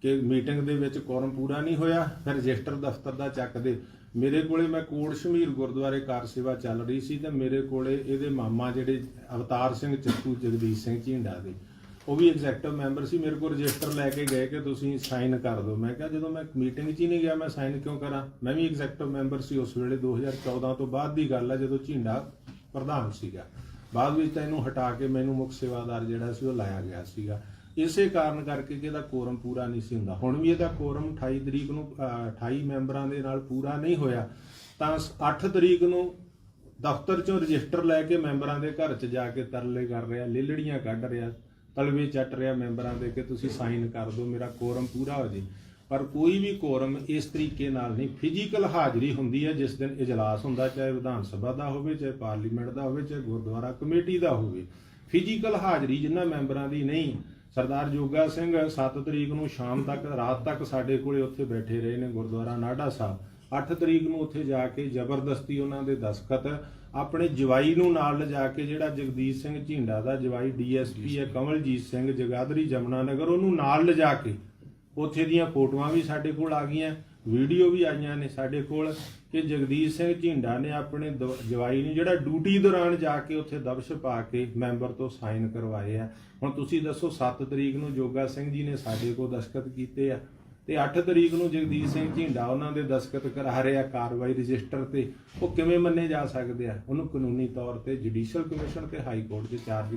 ਕਿ ਮੀਟਿੰਗ ਦੇ ਵਿੱਚ ਕੋਰਮ ਪੂਰਾ ਨਹੀਂ ਹੋਇਆ, ਫਿਰ ਰਜਿਸਟਰ ਦਫ਼ਤਰ ਦਾ ਚੱਕਦੇ ਮੇਰੇ ਕੋਲੇ ਮੈਂ ਕੋਟ ਸ਼ਮੀਰ ਗੁਰਦੁਆਰੇ ਕਾਰ ਸੇਵਾ ਚੱਲ ਰਹੀ ਸੀ ਤੇ ਮੇਰੇ ਕੋਲੇ ਇਹਦੇ ਮਾਮਾ ਜਿਹੜੇ ਅਵਤਾਰ ਸਿੰਘ ਚੱਕੂ, ਜਗਦੀਸ਼ ਸਿੰਘ ਝਿੰਡਾ ਦੇ, ਉਹ ਵੀ ਐਗਜ਼ੈਕਟਿਵ ਮੈਂਬਰ ਸੀ। ਮੇਰੇ ਕੋਲ ਰਜਿਸਟਰ ਲੈ ਕੇ ਗਏ ਕਿ ਤੁਸੀਂ ਸਾਈਨ ਕਰ ਦਿਓ। ਮੈਂ ਕਿਹਾ ਜਦੋਂ ਮੈਂ ਮੀਟਿੰਗ 'ਚ ਹੀ ਨਹੀਂ ਗਿਆ, ਮੈਂ ਸਾਈਨ ਕਿਉਂ ਕਰਾਂ? ਮੈਂ ਵੀ ਐਗਜ਼ੈਕਟਿਵ ਮੈਂਬਰ ਸੀ। ਉਸ ਵੇਲੇ 2014 ਤੋਂ ਬਾਅਦ ਦੀ ਗੱਲ ਹੈ ਜਦੋਂ ਝਿੰਡਾ ਪ੍ਰਧਾਨ ਸੀਗਾ। ਬਾਅਦ ਵਿੱਚ ਤਾਂ ਇਹਨੂੰ ਹਟਾ ਕੇ ਮੈਨੂੰ ਮੁੱਖ ਸੇਵਾਦਾਰ ਜਿਹੜਾ ਸੀ ਉਹ ਲਾਇਆ ਗਿਆ ਸੀਗਾ। ਇਸੇ ਕਾਰਨ ਕਰਕੇ ਕਿ ਇਹਦਾ ਕੋਰਮ ਪੂਰਾ ਨਹੀਂ ਸੀ ਹੁੰਦਾ। ਹੁਣ ਵੀ ਇਹਦਾ ਕੋਰਮ 28 ਤਰੀਕ ਨੂੰ 28 ਮੈਂਬਰਾਂ ਦੇ ਨਾਲ ਪੂਰਾ ਨਹੀਂ ਹੋਇਆ, ਤਾਂ 8 ਤਰੀਕ ਨੂੰ ਦਫ਼ਤਰ ਚੋਂ ਰਜਿਸਟਰ ਲੈ ਕੇ ਮੈਂਬਰਾਂ ਦੇ ਘਰ 'ਚ ਜਾ ਕੇ ਤਰਲੇ ਕਰ ਰਿਹਾ, ਲੇਲੜੀਆਂ ਕੱਢ ਰਿਹਾ, ਤਲਵੇ ਚੱਟ ਰਿਹਾ ਮੈਂਬਰਾਂ ਦੇ ਕਿ ਤੁਸੀਂ ਸਾਈਨ ਕਰ ਦਿਓ, ਮੇਰਾ ਕੋਰਮ ਪੂਰਾ ਹੋ ਜੇ। ਪਰ ਕੋਈ ਵੀ ਕੋਰਮ ਇਸ ਤਰੀਕੇ ਨਾਲ ਨਹੀਂ। ਫਿਜ਼ੀਕਲ ਹਾਜ਼ਰੀ ਹੁੰਦੀ ਹੈ ਜਿਸ ਦਿਨ ਇਜਲਾਸ ਹੁੰਦਾ ਚਾਹੇ ਵਿਧਾਨ ਸਭਾ ਦਾ ਹੋਵੇ ਚਾਹੇ ਪਾਰਲੀਮੈਂਟ ਦਾ ਹੋਵੇ ਚਾਹੇ ਗੁਰਦੁਆਰਾ ਕਮੇਟੀ ਦਾ ਹੋਵੇ। ਫਿਜ਼ੀਕਲ ਹਾਜ਼ਰੀ ਜਿਨ੍ਹਾਂ ਮੈਂਬਰਾਂ ਦੀ ਨਹੀਂ। ਸਰਦਾਰ ਜੋਗਾ ਸਿੰਘ 7 ਤਰੀਕ ਨੂੰ ਸ਼ਾਮ ਤੱਕ ਰਾਤ ਤੱਕ ਸਾਡੇ ਕੋਲੇ ਉੱਥੇ ਬੈਠੇ ਰਹੇ ਨੇ ਗੁਰਦੁਆਰਾ ਨਾਡਾ ਸਾਹਿਬ। 8 ਤਰੀਕ ਨੂੰ ਉੱਥੇ ਜਾ ਕੇ ਜ਼ਬਰਦਸਤੀ ਉਹਨਾਂ ਦੇ ਦਸਖਤ ਆਪਣੇ ਜਵਾਈ ਨੂੰ ਨਾਲ ਲਿਜਾ ਕੇ ਜਿਹੜਾ ਜਗਦੀਸ਼ ਸਿੰਘ ਝਿੰਡਾ ਦਾ ਜਵਾਈ ਡੀਐਸਪੀ ਹੈ ਕਮਲਜੀਤ ਸਿੰਘ ਜਗਾਦਰੀ ਜਮਨਾ ਨਗਰ ਉਹਨੂੰ ਨਾਲ ਲਿਜਾ ਕੇ ਉੱਥੇ ਦੀਆਂ ਫੋਟੋਆਂ ਵੀ ਸਾਡੇ ਕੋਲ ਆ ਗਈਆਂ, ਵੀਡੀਓ ਵੀ ਆਈਆਂ ਨੇ ਸਾਡੇ ਕੋਲ ਕਿ ਜਗਦੀਸ਼ ਸਿੰਘ ਝਿੰਡਾ ਨੇ ਆਪਣੇ ਦ- ਜਵਾਈ ਨੂੰ ਜਿਹੜਾ ਡਿਊਟੀ ਦੌਰਾਨ ਜਾ ਕੇ ਉੱਥੇ ਦਬਸ਼ ਪਾ ਕੇ ਮੈਂਬਰ ਤੋਂ ਸਾਈਨ ਕਰਵਾਏ ਆ। ਹੁਣ ਤੁਸੀਂ ਦੱਸੋ 7 ਤਰੀਕ ਨੂੰ ਜੋਗਾ ਸਿੰਘ ਜੀ ਨੇ ਸਾਡੇ ਕੋਲ ਦਸਖਤ ਕੀਤੇ ਆ ਤੇ 8 ਤਰੀਕ ਨੂੰ ਜਗਦੀਸ਼ ਸਿੰਘ ਝਿੰਡਾ ਉਹਨਾਂ ਦੇ ਦਸਖਤ ਕਰਾ ਰਹੇ ਆ ਕਾਰਵਾਈ ਰਜਿਸਟਰ ਤੇ, ਉਹ ਕਿਵੇਂ ਮੰਨੇ ਜਾ ਸਕਦੇ ਆ? ਉਹਨੂੰ ਕਾਨੂੰਨੀ ਤੌਰ ਤੇ ਜੁਡੀਸ਼ੀਅਲ ਕਮਿਸ਼ਨ ਤੇ ਹਾਈ ਕੋਰਟ ਦੇ ਚਾਰਜ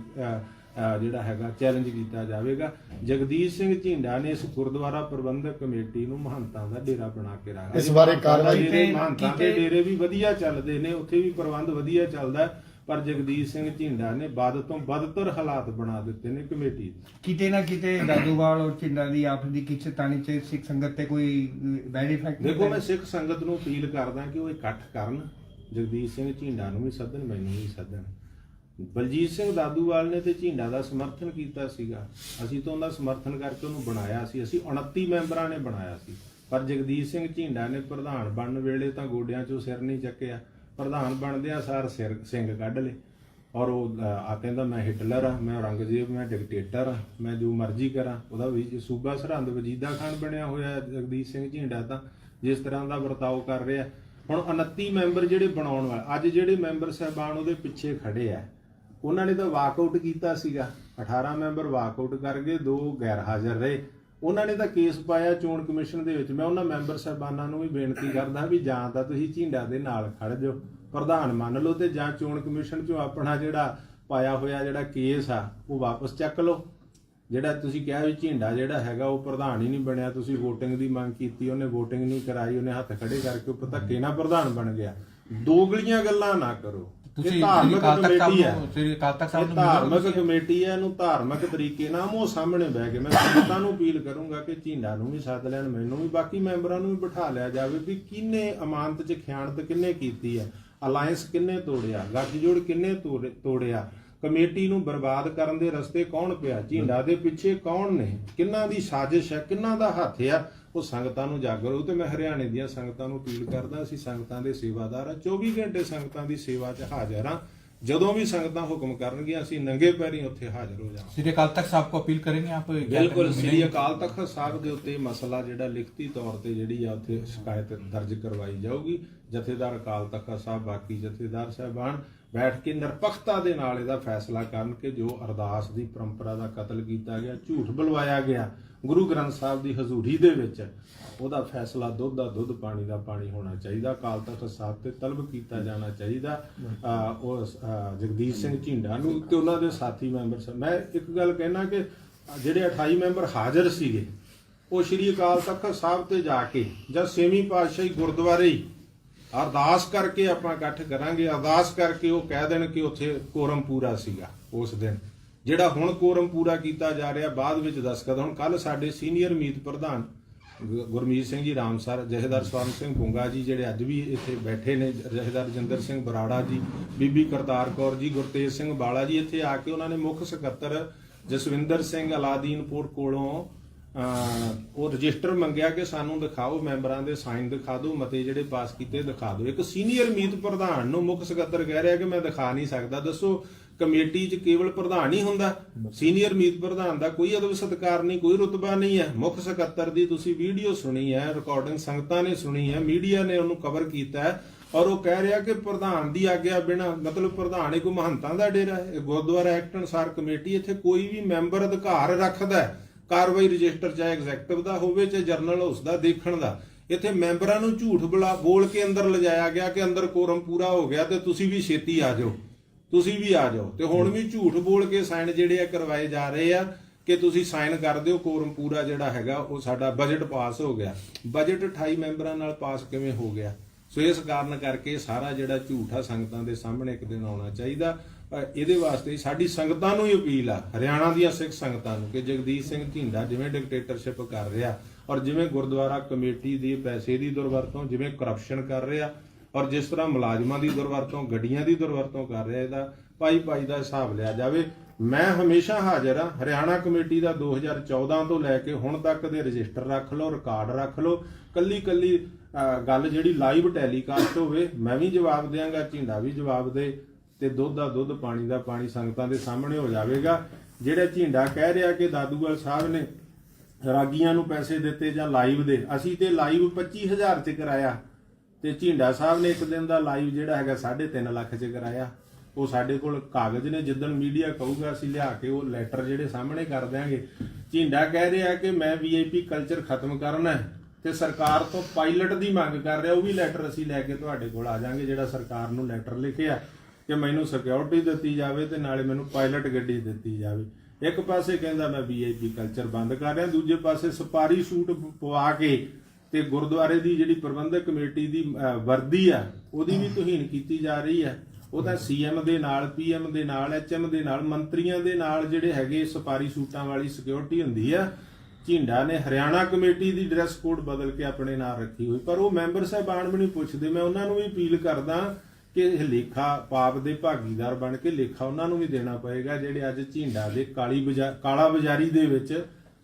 ਜਿਹੜਾ ਹੈਗਾ ਚੈਲੰਜ ਕੀਤਾ ਜਾਵੇਗਾ। ਜਗਦੀਸ਼ ਸਿੰਘ ਝਿੰਡਾ ਨੇ ਇਸ ਗੁਰਦੁਆਰਾ ਪ੍ਰਬੰਧਕ ਕਮੇਟੀ ਨੂੰ ਮਹੰਤਾਂ ਦਾ ਡੇਰਾ ਬਣਾ ਕੇ ਰੱਖਿਆ। ਇਸ ਬਾਰੇ ਕਾਰਵਾਈ ਤੇ- ਮਹੰਤਾਂ ਦੇ ਕੀਤੇ- ਡੇਰੇ ਵੀ ਵਧੀਆ ਚੱਲਦੇ ਨੇ ਉੱਥੇ ਵੀ ਪ੍ਰਬੰਧ ਵਧੀਆ ਚੱਲਦਾ ਪਰ ਜਗਦੀਸ਼ ਸਿੰਘ ਝਿੰਡਾ ਨੇ ਵੱਧ ਤੋਂ ਵੱਧਤਰ ਹਾਲਾਤ ਬਣਾ ਦਿੱਤੇ ਨੇ ਕਮੇਟੀ। ਦੇ ਕਿਤੇ ਨਾ ਕਿਤੇ ਦਾਦੂਵਾਲ ਔਰ ਚਿੰਡਾ ਦੀ ਆਪਸ ਦੀ ਕਿਛ ਤਾਣੀ ਚ ਸਿੱਖ ਸੰਗਤ ਤੇ ਕੋਈ ਬੈਡ ਇਫੈਕਟ ਦੇਖੋ ਮੈਂ ਸਿੱਖ ਸੰਗਤ ਨੂੰ ਅਪੀਲ ਕਰਦਾ ਕਿ ਉਹ ਇਕੱਠ ਕਰਨ। ਜਗਦੀਸ਼ ਸਿੰਘ ਝਿੰਡਾ ਨੂੰ ਵੀ ਸੱਦਣ ਮੈਨੂੰ ਵੀ ਸੱਦਣ। ਬਲਜੀਤ ਸਿੰਘ ਦਾਦੂਵਾਲ ਨੇ ਤੇ ਝੀਂਡਾ ਦਾ ਸਮਰਥਨ ਕੀਤਾ ਸੀਗਾ। ਅਸੀਂ ਤਾਂ ਉਹਦਾ ਸਮਰਥਨ ਕਰਕੇ ਉਹਨੂੰ ਬਣਾਇਆ ਸੀ। ਅਸੀਂ 29 ਮੈਂਬਰਾਂ ਨੇ ਬਣਾਇਆ ਸੀ। ਪਰ ਜਗਦੀਸ਼ ਸਿੰਘ ਝੀਂਡਾ ਨੇ ਪ੍ਰਧਾਨ ਬਣਨ ਵੇਲੇ ਤਾਂ ਗੋਡਿਆਂ 'ਚੋਂ ਸਿਰ ਨਹੀਂ ਚੱਕਿਆ। ਪ੍ਰਧਾਨ ਬਣਦਿਆਂ ਸਾਰ ਸਿਰ ਸਿੰਘ ਕੱਢ ਲਏ। ਔਰ ਉਹ ਅਹ, ਆ ਕਹਿੰਦਾ ਮੈਂ ਹਿਟਲਰ ਆ ਮੈਂ ਔਰੰਗਜ਼ੇਬ ਮੈਂ ਡਿਕਟੇਟਰ ਆ ਮੈਂ ਜੋ ਮਰਜ਼ੀ ਕਰਾਂ। ਉਹਦਾ ਵੀ ਸੂਬਾ ਸਰਹੰਦ ਵਜੀਦਾ ਖਾਨ ਬਣਿਆ ਹੋਇਆ ਹੈ ਜਗਦੀਸ਼ ਸਿੰਘ ਝੀਂਡਾ ਤਾਂ ਜਿਸ ਤਰ੍ਹਾਂ ਦਾ ਵਰਤਾਓ ਕਰ ਰਿਹਾ। ਹੁਣ 29 ਮੈਂਬਰ ਜਿਹੜੇ ਬਣਾਉਣ ਵਾਲੇ ਅੱਜ ਜਿਹੜੇ ਮੈਂਬਰ ਸਹਿਬਾਨ ਉਹਦੇ ਪਿੱਛੇ ਖੜੇ ਆ ਉਹਨਾਂ ਨੇ ਤਾਂ ਵਾਕਆਊਟ ਕੀਤਾ ਸੀਗਾ। 18 ਮੈਂਬਰ ਵਾਕਆਊਟ ਕਰ ਗਏ, ਦੋ ਗੈਰ ਹਾਜ਼ਰ ਰਹੇ। ਉਹਨਾਂ ਨੇ ਤਾਂ ਕੇਸ ਪਾਇਆ ਚੋਣ ਕਮਿਸ਼ਨ ਦੇ ਵਿੱਚ। ਮੈਂ ਉਹਨਾਂ ਮੈਂਬਰ ਸਹਿਬਾਨਾਂ ਨੂੰ ਵੀ ਬੇਨਤੀ ਕਰਦਾ ਵੀ ਜਾਂ ਤਾਂ ਤੁਸੀਂ ਝਿੰਡਾ ਦੇ ਨਾਲ ਖੜ ਜਾਓ। ਪ੍ਰਧਾਨ ਮੰਨ ਲਓ ਤੇ ਜਾਂ ਚੋਣ ਕਮਿਸ਼ਨ ਚੋਂ ਆਪਣਾ ਜਿਹੜਾ ਪਾਇਆ ਹੋਇਆ ਜਿਹੜਾ ਕੇਸ ਆ, ਉਹ ਵਾਪਸ ਚੱਕ ਲਓ। ਜਿਹੜਾ ਤੁਸੀਂ ਕਿਹਾ ਵੀ ਝਿੰਡਾ ਜਿਹੜਾ ਹੈਗਾ, ਉਹ ਪ੍ਰਧਾਨ ਹੀ ਨਹੀਂ ਬਣਿਆ। ਤੁਸੀਂ VOTING ਦੀ ਮੰਗ ਕੀਤੀ, ਉਹਨੇ VOTING ਨਹੀਂ ਕਰਾਈ, ਉਹਨੇ ਹੱਥ ਖੜੇ ਕਰਕੇ ਉਹ ਧੱਕੇ ਨਾਲ ਪ੍ਰਧਾਨ ਬਣ ਗਿਆ। ਦੋਗਲੀਆਂ ਗੱਲਾਂ ਨਾ ਕਰੋ। ਤੁਸੀਂ ਧਾਰਮਿਕ ਅਕਾਲ ਤਖਤ ਕਮੇਟੀ ਹੈ ਸਾਹਿਬ ਨੂੰ ਸ੍ਰੀ ਅਕਾਲ ਤਖਤ ਸਾਹਿਬ ਇਹ ਨੂੰ ਮਿਲੋ ਧਾਰਮਿਕ ਤੁਸੀਂ। ਕਮੇਟੀ ਹੈ ਇਹਨੂੰ ਧਾਰਮਿਕ ਤਰੀਕੇ ਨਾਲ ਮੂੰਹ ਸਾਹਮਣੇ ਬਹਿ ਕੇ ਮੈਂ ਸੰਗਤਾਂ ਨੂੰ ਅਪੀਲ ਕਰੂੰਗਾ ਕਿ ਝੀਂਡਾ ਨੂੰ ਵੀ ਸੱਦ ਲੈਣ ਮੈਨੂੰ ਵੀ ਬਾਕੀ ਮੈਂਬਰਾਂ ਨੂੰ ਵੀ ਬਿਠਾ ਲਿਆ ਜਾਵੇ ਵੀ ਕਿੰਨੇ ਅਮਾਨਤ 'ਚ ਖਿਆਨਤ ਕਿੰਨੇ ਕੀਤੀ ਹੈ ਅਲਾਈਅੰਸ ਕਿੰਨੇ ਤੋੜਿਆ ਗੱਠਜੋੜ ਕਿੰਨੇ ਤੋੜੇ- ਤੋੜਿਆ ਕਮੇਟੀ ਨੂੰ ਬਰਬਾਦ ਕਰਨ ਦੇ ਰਸਤੇ ਕੌਣ ਪਿਆ ਝੀਂਡਾ ਦੇ ਪਿੱਛੇ ਕੌਣ ਨੇ ਕਿੰਨਾਂ ਦੀ ਸਾਜ਼ਿਸ਼ ਹੈ ਕਿੰਨਾਂ ਦਾ ਹੱਥ ਆ ਉਹ ਸੰਗਤਾਂ ਨੂੰ ਜਾਗਰੂਕ ਤੇ ਮੈਂ ਹਰਿਆਣੇ ਦੀਆਂ ਸੰਗਤਾਂ ਨੂੰ ਅਪੀਲ ਕਰਦਾ ਅਸੀਂ ਸੰਗਤਾਂ ਦੇ ਸੇਵਾਦਾਰ ਆ 24 ਘੰਟੇ ਸੰਗਤਾਂ ਦੀ ਸੇਵਾ 'ਚ ਹਾਜ਼ਰ ਆ ਜਦੋਂ ਵੀ ਸੰਗਤਾਂ ਹੁਕਮ ਕਰਨਗੀਆਂ ਅਸੀਂ ਨੰਗੇ ਪੈਰੀਂ ਉੱਥੇ ਹਾਜ਼ਰ ਹੋ ਜਾਵਾਂਗੇ। ਸ੍ਰੀ ਅਕਾਲ ਤਖਤ ਸਾਹਿਬ ਕੋ ਅਪੀਲ ਕਰਨਗੇ ਆਪ ਬਿਲਕੁਲ ਸ੍ਰੀ ਅਕਾਲ ਤਖਤ ਸਾਹਿਬ ਦੇ ਉੱਤੇ ਮਸਲਾ ਜਿਹੜਾ ਲਿਖਤੀ ਤੌਰ ਤੇ ਜਿਹੜੀ ਆ ਉੱਥੇ ਸ਼ਿਕਾਇਤ ਦਰਜ ਕਰਵਾਈ ਜਾਊਗੀ। ਜਥੇਦਾਰ ਅਕਾਲ ਤਖਤ ਸਾਹਿਬ ਬਾਕੀ ਜਥੇਦਾਰ ਸਹਿਬਾਨ ਬੈਠ ਕੇ ਨਿਰਪੱਖਤਾ ਦੇ ਨਾਲ ਇਹਦਾ ਫੈਸਲਾ ਕਰਨ ਕਿ ਜੋ ਅਰਦਾਸ ਦੀ ਪਰੰਪਰਾ ਦਾ ਕਤਲ ਕੀਤਾ ਗਿਆ ਝੂਠ ਬੁਲਵਾਇਆ ਗਿਆ ਗੁਰੂ ਗ੍ਰੰਥ ਸਾਹਿਬ ਦੀ ਹਜ਼ੂਰੀ ਦੇ ਵਿੱਚ ਉਹਦਾ ਫੈਸਲਾ ਦੁੱਧ ਦਾ ਦੁੱਧ ਪਾਣੀ ਦਾ ਪਾਣੀ ਹੋਣਾ ਚਾਹੀਦਾ ਅਕਾਲ ਤਖਤ ਸਾਹਿਬ ਤੇ ਤਲਬ ਕੀਤਾ ਜਾਣਾ ਚਾਹੀਦਾ। ਉਹ ਜਗਦੀਸ਼ ਸਿੰਘ ਝਿੰਡਾ ਨੂੰ ਤੇ ਉਹਨਾਂ ਦੇ ਸਾਥੀ ਮੈਂਬਰ ਮੈਂ ਇੱਕ ਗੱਲ ਕਹਿਣਾ ਕਿ ਜਿਹੜੇ 28 ਮੈਂਬਰ ਹਾਜ਼ਰ ਸੀਗੇ ਉਹ ਸ਼੍ਰੀ ਅਕਾਲ ਤਖਤ ਸਾਹਿਬ ਤੇ ਜਾ ਕੇ ਜਾਂ ਛੇਵੀਂ ਪਾਤਸ਼ਾਹੀ ਗੁਰਦੁਆਰੇ ਅਰਦਾਸ ਕਰਕੇ ਆਪਾਂ ਇਕੱਠ ਕਰਾਂਗੇ। ਅਰਦਾਸ ਕਰਕੇ ਉਹ ਕਹਿ ਦੇਣ ਕਿ ਉੱਥੇ ਕੋਰਮ ਪੂਰਾ ਸੀਗਾ ਉਸ ਦਿਨ। ਜਿਹੜਾ ਹੁਣ ਕੋਰਮ ਪੂਰਾ ਕੀਤਾ ਜਾ ਰਿਹਾ ਬਾਅਦ ਵਿੱਚ ਦਸਖਤ ਹੁਣ ਕੱਲ ਸਾਡੇ ਸੀਨੀਅਰ ਮੀਤ ਪ੍ਰਧਾਨ ਗੁਰਮੀਤ ਸਿੰਘ ਜੀ ਰਾਮਸਰ ਜਹੇਦਾਰ ਸਵਰਨ ਸਿੰਘ ਗੁੰਗਾ ਜੀ ਜਿਹੜੇ ਅੱਜ ਵੀ ਇੱਥੇ ਬੈਠੇ ਨੇ ਜਹੇਦਾਰ ਰਜਿੰਦਰ ਸਿੰਘ ਬਰਾੜਾ ਜੀ ਬੀਬੀ ਕਰਤਾਰ ਕੌਰ ਜੀ ਗੁਰਤੇਜ ਸਿੰਘ ਬਾਲਾ ਜੀ ਇੱਥੇ ਆ ਕੇ ਉਹਨਾਂ ਨੇ ਮੁੱਖ ਸਕੱਤਰ ਜਸਵਿੰਦਰ ਸਿੰਘ ਅਲਾਦੀਨਪੁਰ ਕੋਲੋਂ ਅਹ, ਉਹ ਰਜਿਸਟਰ ਮੰਗਿਆ ਕਿ ਸਾਨੂੰ ਦਿਖਾਓ ਮੈਂਬਰਾਂ ਦੇ ਸਾਈਨ ਦਿਖਾ ਦਿਓ ਮਤੇ ਜਿਹੜੇ ਪਾਸ ਕੀਤੇ ਦਿਖਾ ਦਿਓ। ਇੱਕ ਸੀਨੀਅਰ ਮੀਤ ਪ੍ਰਧਾਨ ਨੂੰ ਮੁੱਖ ਸਕੱਤਰ ਕਹਿ ਰਿਹਾ ਕਿ ਮੈਂ ਦਿਖਾ ਨਹੀਂ ਸਕਦਾ। ਦੱਸੋ ਕਮੇਟੀ 'ਚ ਕੇਵਲ ਪ੍ਰਧਾਨ ਹੀ ਹੁੰਦਾ, ਸੀਨੀਅਰ ਮੀਤ ਪ੍ਰਧਾਨ ਦਾ ਕੋਈ ਅਦਬ ਸਤਕਾਰ ਨਹੀਂ, ਕੋਈ ਰੁਤਬਾ ਨਹੀਂ ਹੈ। ਮੁੱਖ ਸਕੱਤਰ ਦੀ ਤੁਸੀਂ ਵੀਡੀਓ ਸੁਣੀ ਹੈ ਰਿਕਾਰਡਿੰਗ ਸੰਗਤਾਂ ਨੇ ਸੁਣੀ ਹੈ, ਮੀਡੀਆ ਨੇ ਉਹਨੂੰ ਕਵਰ ਕੀਤਾ ਹੈ ਔਰ ਉਹ ਕਹਿ ਰਿਹਾ ਕਿ ਪ੍ਰਧਾਨ ਦੀ ਆਗਿਆ ਬਿਨਾ, ਮਤਲਬ ਪ੍ਰਧਾਨ ਇੱਕ ਮਹੰਤਾਂ ਦਾ ਡੇਰਾ ਹੈ। ਇਹ ਗੁਰਦੁਆਰਾ ਐਕਟ ਅਨੁਸਾਰ ਕਮੇਟੀ ਇੱਥੇ ਕੋਈ ਵੀ ਮੈਂਬਰ ਅਧਿਕਾਰ ਰੱਖਦਾ ਕਾਰਵਾਈ ਰਜਿਸਟਰ ਚਾਹੇ ਐਗਜ਼ੈਕਟਿਵ ਦਾ ਹੋਵੇ ਚਾਹੇ ਜਰਨਲ ਹਾਊਸ ਦਾ, ਦੇਖਣ ਦਾ। ਇੱਥੇ ਮੈਂਬਰਾਂ ਨੂੰ ਝੂਠ ਬੁਲਾ, ਬੋਲ ਕੇ ਅੰਦਰ ਲਿਜਾਇਆ ਗਿਆ ਕਿ ਅੰਦਰ ਕੋਰਮ ਪੂਰਾ ਹੋ ਗਿਆ ਤੇ ਤੁਸੀਂ ਵੀ ਛੇਤੀ ਆ ਜਾਓ। ਤੁਸੀਂ ਵੀ ਆ ਜਾਓ। ਤੇ ਹੁਣ ਵੀ ਝੂਠ ਬੋਲ ਕੇ ਸਾਈਨ ਜਿਹੜੇ ਆ ਕਰਵਾਏ ਜਾ ਰਹੇ ਆ ਕਿ ਤੁਸੀਂ ਸਾਈਨ ਕਰ ਦਿਓ ਕੋਰਮ ਪੂਰਾ ਜਿਹੜਾ ਹੈਗਾ ਉਹ ਸਾਡਾ ਬਜਟ ਪਾਸ ਹੋ ਗਿਆ। ਬਜਟ 28 ਮੈਂਬਰਾਂ ਨਾਲ ਪਾਸ ਕਿਵੇਂ ਹੋ ਗਿਆ? ਸੋ ਇਸ ਕਾਰਨ ਕਰਕੇ ਸਾਰਾ ਜਿਹੜਾ ਝੂਠ ਆ ਸੰਗਤਾਂ ਦੇ ਸਾਹਮਣੇ ਇੱਕ ਦਿਨ ਆਉਣਾ ਚਾਹੀਦਾ। ਇਹਦੇ ਵਾਸਤੇ ਸਾਡੀ ਸੰਗਤਾਂ ਨੂੰ ਹੀ ਅਪੀਲ ਆ ਹਰਿਆਣਾ ਦੀਆਂ ਸਿੱਖ ਸੰਗਤਾਂ ਨੂੰ ਕਿ ਜਗਦੀਸ਼ ਸਿੰਘ ਢੀਂਡਾ ਜਿਵੇਂ ਡਿਕਟੇਟਰਸ਼ਿਪ ਕਰ ਰਿਹਾ ਔਰ ਜਿਵੇਂ ਗੁਰਦੁਆਰਾ ਕਮੇਟੀ ਦੇ ਪੈਸੇ ਦੀ ਦੁਰਵਰਤੋਂ ਜਿਵੇਂ ਕਰਪਸ਼ਨ ਕਰ ਰਿਹਾ ਔਰ ਜਿਸ ਤਰ੍ਹਾਂ ਮੁਲਾਜ਼ਮਾਂ ਦੀ ਦੁਰਵਰਤੋਂ, ਗੱਡੀਆਂ ਦੀ ਦੁਰਵਰਤੋਂ ਕਰ ਰਿਹਾ ਇਹਦਾ ਪਾਈ ਪਾਈ ਦਾ ਹਿਸਾਬ ਲਿਆ ਜਾਵੇ, ਮੈਂ ਹਮੇਸ਼ਾ ਹਾਜ਼ਰ ਹਾਂ, ਹਰਿਆਣਾ ਕਮੇਟੀ ਦਾ 2014 ਤੋਂ ਲੈ ਕੇ ਹੁਣ ਤੱਕ ਦੇ ਰਜਿਸਟਰ ਰੱਖ ਲਓ, ਰਿਕਾਰਡ ਰੱਖ ਲਓ, ਕੱਲੀ ਕੱਲੀ ਗੱਲ ਜਿਹੜੀ ਲਾਈਵ ਟੈਲੀਕਾਸਟ ਹੋਵੇ, ਮੈਂ ਵੀ ਜਵਾਬ ਦਿਆਂਗਾ, ਝਿੰਡਾ ਵੀ ਜਵਾਬ ਦੇ, ਤੇ ਦੁੱਧ ਦਾ ਦੁੱਧ, ਪਾਣੀ ਦਾ ਪਾਣੀ ਸੰਗਤਾਂ ਦੇ ਸਾਹਮਣੇ ਹੋ ਜਾਵੇਗਾ। ਜਿਹੜਾ ਝਿੰਡਾ ਕਹਿ ਰਿਹਾ ਕਿ ਦਾਦੂਵਾਲ ਸਾਹਿਬ ਨੇ ਰਾਗੀਆਂ ਨੂੰ ਪੈਸੇ ਦਿੱਤੇ ਜਾਂ ਲਾਈਵ ਦੇ, ਅਸੀਂ ਤੇ ਲਾਈਵ 25000 ਚ ਕਰਾਇਆ। ਤੇ ਝਿੰਡਾ ਸਾਹਿਬ ਨੇ ਇੱਕ ਦਿਨ ਦਾ ਲਾਈਵ ਜਿਹੜਾ ਹੈਗਾ 3.5 ਲੱਖ ਚ ਕਰਾਇਆ। ਉਹ ਸਾਡੇ ਕੋਲ ਕਾਗਜ਼ ਨੇ, ਜਿੱਦਣ ਮੀਡੀਆ ਕਹੂਗਾ, ਅਸੀਂ ਲਿਆ ਕੇ ਉਹ ਲੈਟਰ ਜਿਹੜੇ ਸਾਹਮਣੇ ਕਰ ਦਿਆਂਗੇ। ਝਿੰਡਾ ਕਹਿ ਰਿਹਾ ਕਿ ਮੈਂ ਵੀਆਈਪੀ ਕਲਚਰ ਖਤਮ ਕਰਨਾ ਹੈ ਤੇ ਸਰਕਾਰ ਤੋਂ ਪਾਇਲਟ ਦੀ ਮੰਗ ਕਰ ਰਿਹਾ, ਉਹ ਵੀ ਲੈਟਰ ਅਸੀਂ ਲੈ ਕੇ ਤੁਹਾਡੇ ਕੋਲ ਆ ਜਾਾਂਗੇ, ਜਿਹੜਾ ਸਰਕਾਰ ਨੂੰ ਲੈਟਰ ਲਿਖਿਆ ਕਿ ਮੈਨੂੰ ਸਿਕਿਉਰਿਟੀ ਦਿੱਤੀ ਜਾਵੇ ਤੇ ਨਾਲੇ ਮੈਨੂੰ ਪਾਇਲਟ ਗੱਡੀ ਦਿੱਤੀ ਜਾਵੇ। ਇੱਕ ਪਾਸੇ ਕਹਿੰਦਾ ਮੈਂ ਵੀਆਈਪੀ ਕਲਚਰ ਬੰਦ ਕਰ ਰਿਹਾ, ਦੂਜੇ ਪਾਸੇ ਸਪਾਰੀ ਸੂਟ ਪਵਾ ਕੇ ਤੇ ਗੁਰਦੁਆਰੇ ਦੀ ਜਿਹੜੀ ਪ੍ਰਬੰਧਕ ਕਮੇਟੀ ਦੀ ਵਰਦੀ ਆ, ਉਹਦੀ ਵੀ ਤੋਹੀਨ ਕੀਤੀ ਜਾ ਰਹੀ ਹੈ ਉਹ ਤਾਂ ਸੀਐਮ ਦੇ ਨਾਲ ਪੀਐਮ ਦੇ ਨਾਲ ਐਚਐਮ ਦੇ ਨਾਲ, ਮੰਤਰੀਆਂ ਦੇ ਨਾਲ ਜਿਹੜੇ ਹੈਗੇ ਸਪਾਰੀ ਸੂਟਾਂ ਵਾਲੀ ਸਿਕਿਉਰਿਟੀ ਹੁੰਦੀ ਆ। ਝਿੰਡਾ ਨੇ ਹਰਿਆਣਾ ਕਮੇਟੀ ਦੀ ਡਰੈਸ ਕੋਡ ਬਦਲ ਕੇ ਆਪਣੇ ਨਾਲ ਰੱਖੀ ਹੋਈ। ਪਰ ਉਹ ਮੈਂਬਰ ਸਾਹਿਬਾਨ ਵੀ ਨਹੀਂ ਪੁੱਛਦੇ। ਮੈਂ ਉਹਨਾਂ ਨੂੰ ਵੀ ਅਪੀਲ ਕਰਦਾ ਕਿ ਇਹ ਲੇਖਾ ਪਾਪ ਦੇ ਭਾਗੀਦਾਰ ਬਣ ਕੇ ਲੇਖਾ ਉਹਨਾਂ ਨੂੰ ਵੀ ਦੇਣਾ ਪਏਗਾ, ਜਿਹੜੇ ਅੱਜ ਝਿੰਡਾ ਦੇ ਕਾਲੀ ਬਜਾ, ਕਾਲਾ ਬਾਜ਼ਾਰੀ ਦੇ ਵਿੱਚ